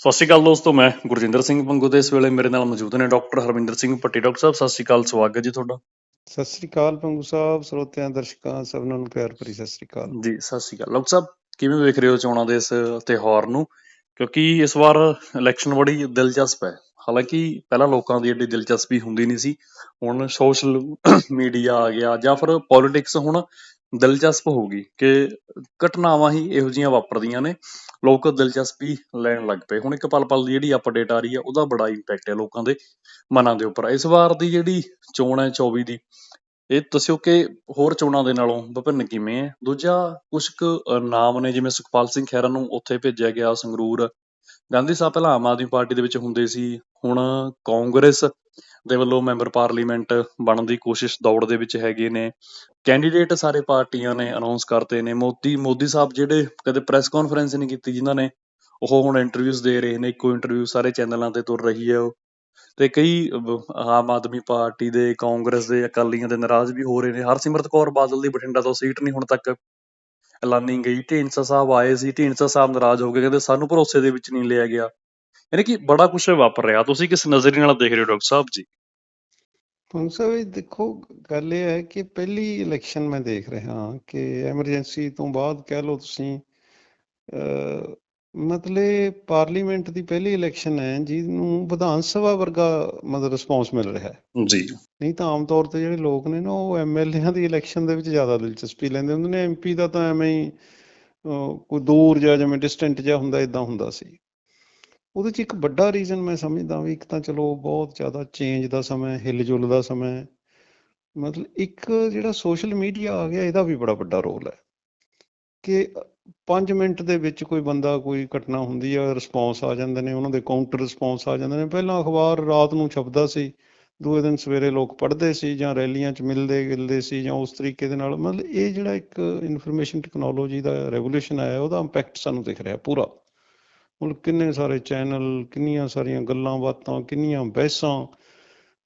ਸਤਿ ਸ਼੍ਰੀ ਅਕਾਲ ਦੋਸਤੋ ਮੈਂ ਗੁਰਜਿੰਦਰ ਸਿੰਘ ਪੰਗੂ ਤੇ ਇਸ ਵੇਲੇ ਮੇਰੇ ਨਾਲ ਮੌਜੂਦ ਨੇ ਡਾਕਟਰ ਹਰਵਿੰਦਰ ਸਿੰਘ ਭੱਟੀ ਡਾਕਟਰ ਸਾਹਿਬ ਸਤਿ ਸ਼੍ਰੀ ਅਕਾਲ ਸਵਾਗਤ ਜੀ ਤੁਹਾਡਾ। ਸਤਿ ਸ੍ਰੀ ਅਕਾਲ ਪੰਗੂ ਸਾਹਿਬ ਸਰੋਤਿਆਂ ਦਰਸ਼ਕਾਂ ਸਭਨਾਂ ਨੂੰ ਪਿਆਰ ਭਰੀ ਸਤਿ ਸ੍ਰੀ ਅਕਾਲ। ਜੀ ਸਤਿ ਸ਼੍ਰੀ ਅਕਾਲ। ਡਾਕਟਰ ਸਾਹਿਬ ਕਿਵੇਂ ਵੇਖ ਰਹੇ ਹੋ ਚੋਣਾਂ ਦੇ ਇਸ ਤਿਉਹਾਰ ਨੂੰ? ਕਿਉਂਕਿ ਇਸ ਵਾਰ ਇਲੈਕਸ਼ਨ ਬੜੀ ਦਿਲਚਸਪ ਹੈ। ਹਾਲਾਂਕਿ ਪਹਿਲਾਂ ਲੋਕਾਂ ਦੀ ਏਡੀ ਦਿਲਚਸਪੀ ਹੁੰਦੀ ਨਹੀਂ ਸੀ। ਹੁਣ ਸੋਸ਼ਲ ਮੀਡੀਆ ਆ ਗਿਆ ਜਾਂ ਫਿਰ ਪੋਲਿਟਿਕਸ ਹੁਣ ਦਿਲਚਸਪ ਹੋ ਗਈ ਕਿ ਘਟਨਾਵਾਂ ਹੀ ਇਹੋ ਜਿਹੀਆਂ ਵਾਪਰਦੀਆਂ ਨੇ। ਲੋਕ ਦਿਲਚਸਪੀ ਲੈਣ ਲੱਗ ਪਏ। ਹੁਣ ਇੱਕ ਪਲ ਪਲ ਦੀ ਜਿਹੜੀ ਅਪਡੇਟ ਆ ਰਹੀ ਹੈ, ਉਹਦਾ ਬੜਾ ਇੰਪੈਕਟ ਹੈ ਲੋਕਾਂ ਦੇ ਮਨਾਂ ਦੇ ਉੱਪਰ। ਇਸ ਵਾਰ ਦੀ ਜਿਹੜੀ ਚੋਣ ਹੈ 24 ਦੀ, ਇਹ ਦੱਸਿਓ ਕਿ ਹੋਰ ਚੋਣਾਂ ਦੇ ਨਾਲੋਂ ਵਿਭਿੰਨ ਕਿਵੇਂ ਹੈ? ਦੂਜਾ ਕੁਝ ਕੁ ਨਾਮ ਨੇ ਜਿਵੇਂ ਸੁਖਪਾਲ ਸਿੰਘ ਖਹਿਰਾ ਨੂੰ ਉੱਥੇ ਭੇਜਿਆ ਗਿਆ ਸੰਗਰੂਰ। ਗਾਂਧੀ ਸਾਹਿਬ ਪਹਿਲਾਂ ਆਮ ਆਦਮੀ ਪਾਰਟੀ ਦੇ ਵਿੱਚ ਹੁੰਦੇ ਸੀ। ਹੁਣ ਕਾਂਗਰਸ ਦੇ ਵੱਲੋਂ ਮੈਂਬਰ ਪਾਰਲੀਮੈਂਟ ਬਣਨ ਦੀ ਕੋਸ਼ਿਸ਼ ਦੌੜ ਦੇ ਵਿੱਚ ਹੈਗੇ ਨੇ। ਕੈਂਡੀਡੇਟ ਸਾਰੇ ਪਾਰਟੀਆਂ ਨੇ ਅਨਾਉਂਸ ਕਰਤੇ ਨੇ। ਮੋਦੀ ਮੋਦੀ ਸਾਹਿਬ ਜਿਹੜੇ ਕਦੇ ਪ੍ਰੈਸ ਕਾਨਫਰੰਸ ਨਹੀਂ ਕੀਤੀ ਜਿਨ੍ਹਾਂ ਨੇ, ਉਹ ਹੁਣ ਇੰਟਰਵਿਊਜ਼ ਦੇ ਰਹੇ ਨੇ। ਇੱਕੋ ਇੰਟਰਵਿਊ ਸਾਰੇ ਚੈਨਲਾਂ ਤੇ ਤੁਰ ਰਹੀ ਹੈ ਉਹ। ਤੇ ਕਈ ਆਮ ਆਦਮੀ ਪਾਰਟੀ ਦੇ, ਕਾਂਗਰਸ ਦੇ, ਅਕਾਲੀਆਂ ਦੇ ਨਾਰਾਜ਼ ਵੀ ਹੋ ਰਹੇ ਨੇ। ਹਰਸਿਮਰਤ ਕੌਰ ਬਾਦਲ ਦੀ ਬਠਿੰਡਾ ਤੋਂ ਸੀਟ ਨਹੀਂ ਹੁਣ ਤੱਕ ਐਲਾਨੀ ਗਈ। ਢੀਂਡਸਾ ਸਾਹਿਬ ਆਏ ਸੀ। ਢੀਂਡਸਾ ਸਾਹਿਬ ਨਾਰਾਜ਼ ਹੋ ਗਏ। ਕਹਿੰਦੇ ਸਾਨੂੰ ਭਰੋਸੇ ਦੇ ਵਿੱਚ ਨਹੀਂ ਲਿਆ ਗਿਆ। ਯਾਨੀ ਕਿ ਬੜਾ ਕੁਝ ਵਾਪਰ ਰਿਹਾ। ਤੁਸੀਂ ਕਿਸ ਨਜ਼ਰੀਏ ਨਾਲ ਦੇਖ ਰਹੇ ਹੋ ਡਾਕਟਰ ਸਾਹਿਬ ਜੀ? ਪੰਗੂ ਸਾਹਿਬ ਦੇਖੋ ਗੱਲ ਇਹ ਹੈ ਕਿ ਪਹਿਲੀ ਇਲੈਕਸ਼ਨ ਮੈਂ ਦੇਖ ਰਿਹਾ ਕਿ ਐਮਰਜੈਂਸੀ ਤੋਂ ਬਾਅਦ ਕਹਿ ਲਓ ਤੁਸੀਂ ਮਤਲਬ ਪਾਰਲੀਮੈਂਟ ਦੀ ਪਹਿਲੀ ਇਲੈਕਸ਼ਨ ਹੈ ਜਿਹਨੂੰ ਵਿਧਾਨ ਸਭਾ ਵਰਗਾ ਮਤਲਬ ਰਿਸਪੌਂਸ ਮਿਲ ਰਿਹਾ ਹੈ। ਜੀ। ਨਹੀਂ ਤਾਂ ਆਮ ਤੌਰ ਤੇ ਜਿਹੜੇ ਲੋਕ ਨੇ ਨਾ ਉਹ ਐਮਐਲਏਆਂ ਦੀ ਇਲੈਕਸ਼ਨ ਦੇ ਵਿੱਚ ਜ਼ਿਆਦਾ ਦਿਲਚਸਪੀ ਲੈਂਦੇ ਹੁੰਦੇ ਨੇ। ਐਮਪੀ ਦਾ ਤਾਂ ਐਵੇਂ ਹੀ ਕੋਈ ਦੂਰ ਜਾਂ ਜਿਵੇਂ ਡਿਸਟੈਂਟ ਜਿਹਾ ਹੁੰਦਾ ਇਦਾਂ ਹੁੰਦਾ ਸੀ। ਉਹਦੇ 'ਚ ਇੱਕ ਵੱਡਾ ਰੀਜ਼ਨ ਮੈਂ ਸਮਝਦਾ ਵੀ ਇੱਕ ਤਾਂ ਚਲੋ ਬਹੁਤ ਜ਼ਿਆਦਾ ਚੇਂਜ ਦਾ ਸਮਾਂ ਹੈ, ਹਿਲ-ਜੁਲ ਦਾ ਸਮਾਂ ਮਤਲਬ ਇੱਕ ਜਿਹੜਾ ਸੋਸ਼ਲ ਮੀਡੀਆ ਆ ਗਿਆ ਇਹਦਾ ਵੀ ਬੜਾ ਵੱਡਾ ਰੋਲ ਹੈ। ਕਿ 5 ਮਿੰਟ ਦੇ ਵਿੱਚ ਕੋਈ ਬੰਦਾ ਕੋਈ ਘਟਨਾ ਹੁੰਦੀ ਆ ਰਿਸਪੌਂਸ ਆ ਜਾਂਦੇ ਨੇ ਉਹਨਾਂ ਦੇ ਕਾਊਂਟਰ ਰਿਸਪੌਂਸ ਆ ਜਾਂਦੇ ਨੇ। ਪਹਿਲਾਂ ਅਖਬਾਰ ਰਾਤ ਨੂੰ ਛਪਦਾ ਸੀ ਦੂਏ ਦਿਨ ਸਵੇਰੇ ਲੋਕ ਪੜ੍ਹਦੇ ਸੀ ਜਾਂ ਰੈਲੀਆਂ 'ਚ ਮਿਲਦੇ ਗਿਲਦੇ ਸੀ ਜਾਂ ਉਸ ਤਰੀਕੇ ਦੇ ਨਾਲ। ਮਤਲਬ ਇਹ ਜਿਹੜਾ ਇੱਕ ਇਨਫੋਰਮੇਸ਼ਨ ਟੈਕਨੋਲੋਜੀ ਦਾ ਰੈਵੋਲੂਸ਼ਨ ਆਇਆ ਉਹਦਾ ਇੰਪੈਕਟ ਸਾਨੂੰ ਦਿਖ ਰਿਹਾ ਪੂਰਾ। ਹੁਣ ਕਿੰਨੇ ਸਾਰੇ ਚੈਨਲ ਕਿੰਨੀਆਂ ਸਾਰੀਆਂ ਗੱਲਾਂ ਬਾਤਾਂ ਕਿੰਨੀਆਂ ਬਹਿਸਾਂ।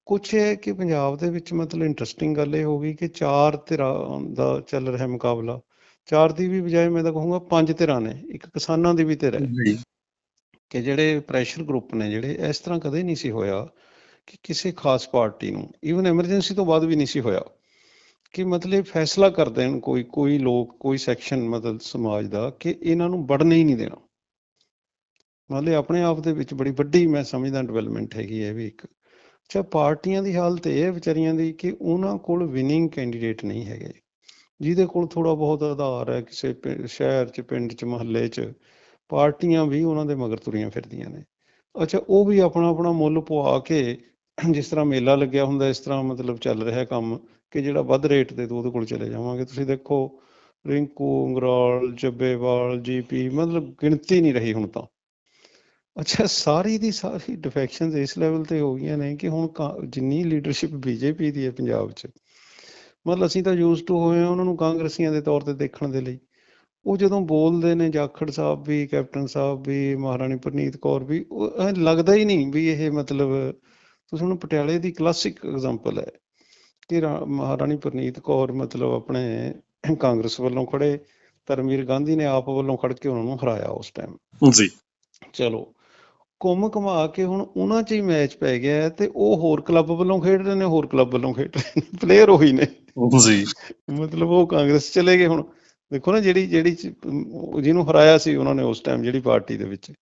ਕੁਛ ਹੈ ਕਿ ਪੰਜਾਬ ਦੇ ਵਿੱਚ ਮਤਲਬ ਇੰਟਰਸਟਿੰਗ ਗੱਲ ਇਹ ਹੋ ਗਈ ਕਿ ਚਾਰ ਧਿਰਾਂ ਦਾ ਚੱਲ ਰਿਹਾ ਮੁਕਾਬਲਾ। ਚਾਰ ਦੀ ਵੀ ਬਜਾਏ ਮੈਂ ਤਾਂ ਕਹੂੰਗਾ ਪੰਜ ਧਿਰਾਂ ਨੇ ਇੱਕ ਕਿਸਾਨਾਂ ਦੀ ਵੀ ਧਿਰ ਹੈ। ਕਿ ਜਿਹੜੇ ਪ੍ਰੈਸ਼ਰ ਗਰੁੱਪ ਨੇ ਜਿਹੜੇ ਇਸ ਤਰ੍ਹਾਂ ਕਦੇ ਨਹੀਂ ਸੀ ਹੋਇਆ ਕਿ ਕਿਸੇ ਖਾਸ ਪਾਰਟੀ ਨੂੰ ਈਵਨ ਐਮਰਜੈਂਸੀ ਤੋਂ ਬਾਅਦ ਵੀ ਨਹੀਂ ਸੀ ਹੋਇਆ ਕਿ ਮਤਲਬ ਫੈਸਲਾ ਕਰ ਦੇਣ ਕੋਈ ਕੋਈ ਲੋਕ ਕੋਈ ਸੈਕਸ਼ਨ ਮਤਲਬ ਸਮਾਜ ਦਾ ਕਿ ਇਹਨਾਂ ਨੂੰ ਵੜਨ ਹੀ ਨਹੀਂ ਦੇਣਾ। ਮਤਲਬ ਆਪਣੇ ਆਪ ਦੇ ਵਿੱਚ ਬੜੀ ਵੱਡੀ ਮੈਂ ਸਮਝਦਾ ਡਿਵੈਲਪਮੈਂਟ ਹੈਗੀ ਹੈ ਵੀ ਇੱਕ। ਅੱਛਾ, ਪਾਰਟੀਆਂ ਦੀ ਹਾਲਤ ਇਹ ਹੈ ਵਿਚਾਰੀਆਂ ਦੀ ਕਿ ਉਹਨਾਂ ਕੋਲ ਵਿਨਿੰਗ ਕੈਂਡੀਡੇਟ ਨਹੀਂ ਹੈਗੇ। ਜਿਹਦੇ ਕੋਲ ਥੋੜਾ ਬਹੁਤ ਆਧਾਰ ਹੈ ਕਿਸੇ ਪਿੰ- ਸ਼ਹਿਰ 'ਚ, ਪਿੰਡ 'ਚ, ਮਹੱਲੇ 'ਚ, ਪਾਰਟੀਆਂ ਵੀ ਉਹਨਾਂ ਦੇ ਮਗਰ ਤੁਰੀਆਂ ਫਿਰਦੀਆਂ ਨੇ। ਅੱਛਾ, ਉਹ ਵੀ ਆਪਣਾ ਆਪਣਾ ਮੁੱਲ ਪਵਾ ਕੇ ਜਿਸ ਤਰ੍ਹਾਂ ਮੇਲਾ ਲੱਗਿਆ ਹੁੰਦਾ, ਇਸ ਤਰ੍ਹਾਂ ਮਤਲਬ ਚੱਲ ਰਿਹਾ ਕੰਮ ਕਿ ਜਿਹੜਾ ਵੱਧ ਰੇਟ ਤੇ ਤੇ ਉਹਦੇ ਕੋਲ ਚਲੇ ਜਾਵਾਂਗੇ। ਤੁਸੀਂ ਦੇਖੋ, ਰਿੰਕੂ ਉਂਗਰਾਲ ਚੱਬੇਵਾਲ ਜੀਪੀ, ਮਤਲਬ ਗਿਣਤੀ ਨਹੀਂ ਰਹੀ ਹੁਣ ਤਾਂ। ਅੱਛਾ ਸਾਰੀ ਦੀ ਸਾਰੀ ਡਿਫੈਕਸ਼ਨਸ ਇਸ ਲੈਵਲ ਤੇ ਹੋ ਗਈਆਂ ਨੇ ਕਿ ਹੁਣ ਜਿੰਨੀ ਲੀਡਰਸ਼ਿਪ ਬੀਜੇਪੀ ਦੀ ਹੈ ਪੰਜਾਬ 'ਚ ਮਤਲਬ ਅਸੀਂ ਤਾਂ ਯੂਜ਼ ਟੂ ਹੋਏ ਉਹਨਾਂ ਨੂੰ ਕਾਂਗਰਸੀਆਂ ਦੇ ਤੌਰ ਤੇ ਦੇਖਣ ਦੇ ਲਈ। ਉਹ ਜਦੋਂ ਬੋਲਦੇ ਨੇ ਜਾਖੜ ਸਾਹਿਬ ਵੀ ਕੈਪਟਨ ਸਾਹਿਬ ਵੀ ਮਹਾਰਾਣੀ ਪ੍ਰਨੀਤ ਕੌਰ ਵੀ ਉਹ ਲੱਗਦਾ ਹੀ ਨਹੀਂ ਵੀ ਇਹ ਮਤਲਬ ਤੁਸੀਂ ਹੁਣ ਪਟਿਆਲੇ ਦੀ ਕਲਾਸਿਕ ਐਗਜ਼ਾਮਪਲ ਹੈ ਕਿ ਮਹਾਰਾਣੀ ਪ੍ਰਨੀਤ ਕੌਰ ਮਤਲਬ ਆਪਣੇ ਕਾਂਗਰਸ ਵੱਲੋਂ ਖੜੇ ਧਰਮਵੀਰ ਗਾਂਧੀ ਨੇ ਆਪ ਵੱਲੋਂ ਖੜ ਕੇ ਉਹਨਾਂ ਨੂੰ ਹਰਾਇਆ ਉਸ ਟਾਈਮ ਜੀ। ਚਲੋ ਘੁੰਮ ਘੁਮਾ ਕੇ ਹੁਣ ਉਹਨਾਂ 'ਚ ਹੀ ਮੈਚ ਪੈ ਗਿਆ ਹੈ ਤੇ ਉਹ ਹੋਰ ਕਲੱਬ ਵੱਲੋਂ ਖੇਡ ਰਹੇ ਨੇ ਹੋਰ ਕਲੱਬ ਵੱਲੋਂ ਖੇਡ ਰਹੇ ਨੇ। ਪਲੇਅਰ ਉਹੀ ਨੇ। ਜੀ। ਮਤਲਬ ਉਹ ਕਾਂਗਰਸ ਚਲੇ ਗਏ ਹੁਣ। ਦੇਖੋ ਨਾ ਜਿਹੜੀ ਜਿਹੜੀ ਜਿਹਨੂੰ ਹਰਾਇਆ ਸੀ ਉਹਨਾਂ ਨੇ ਉਸ ਟਾਈਮ ਜਿਹੜੀ ਪਾਰਟੀ ਦੇ ਵਿੱਚ।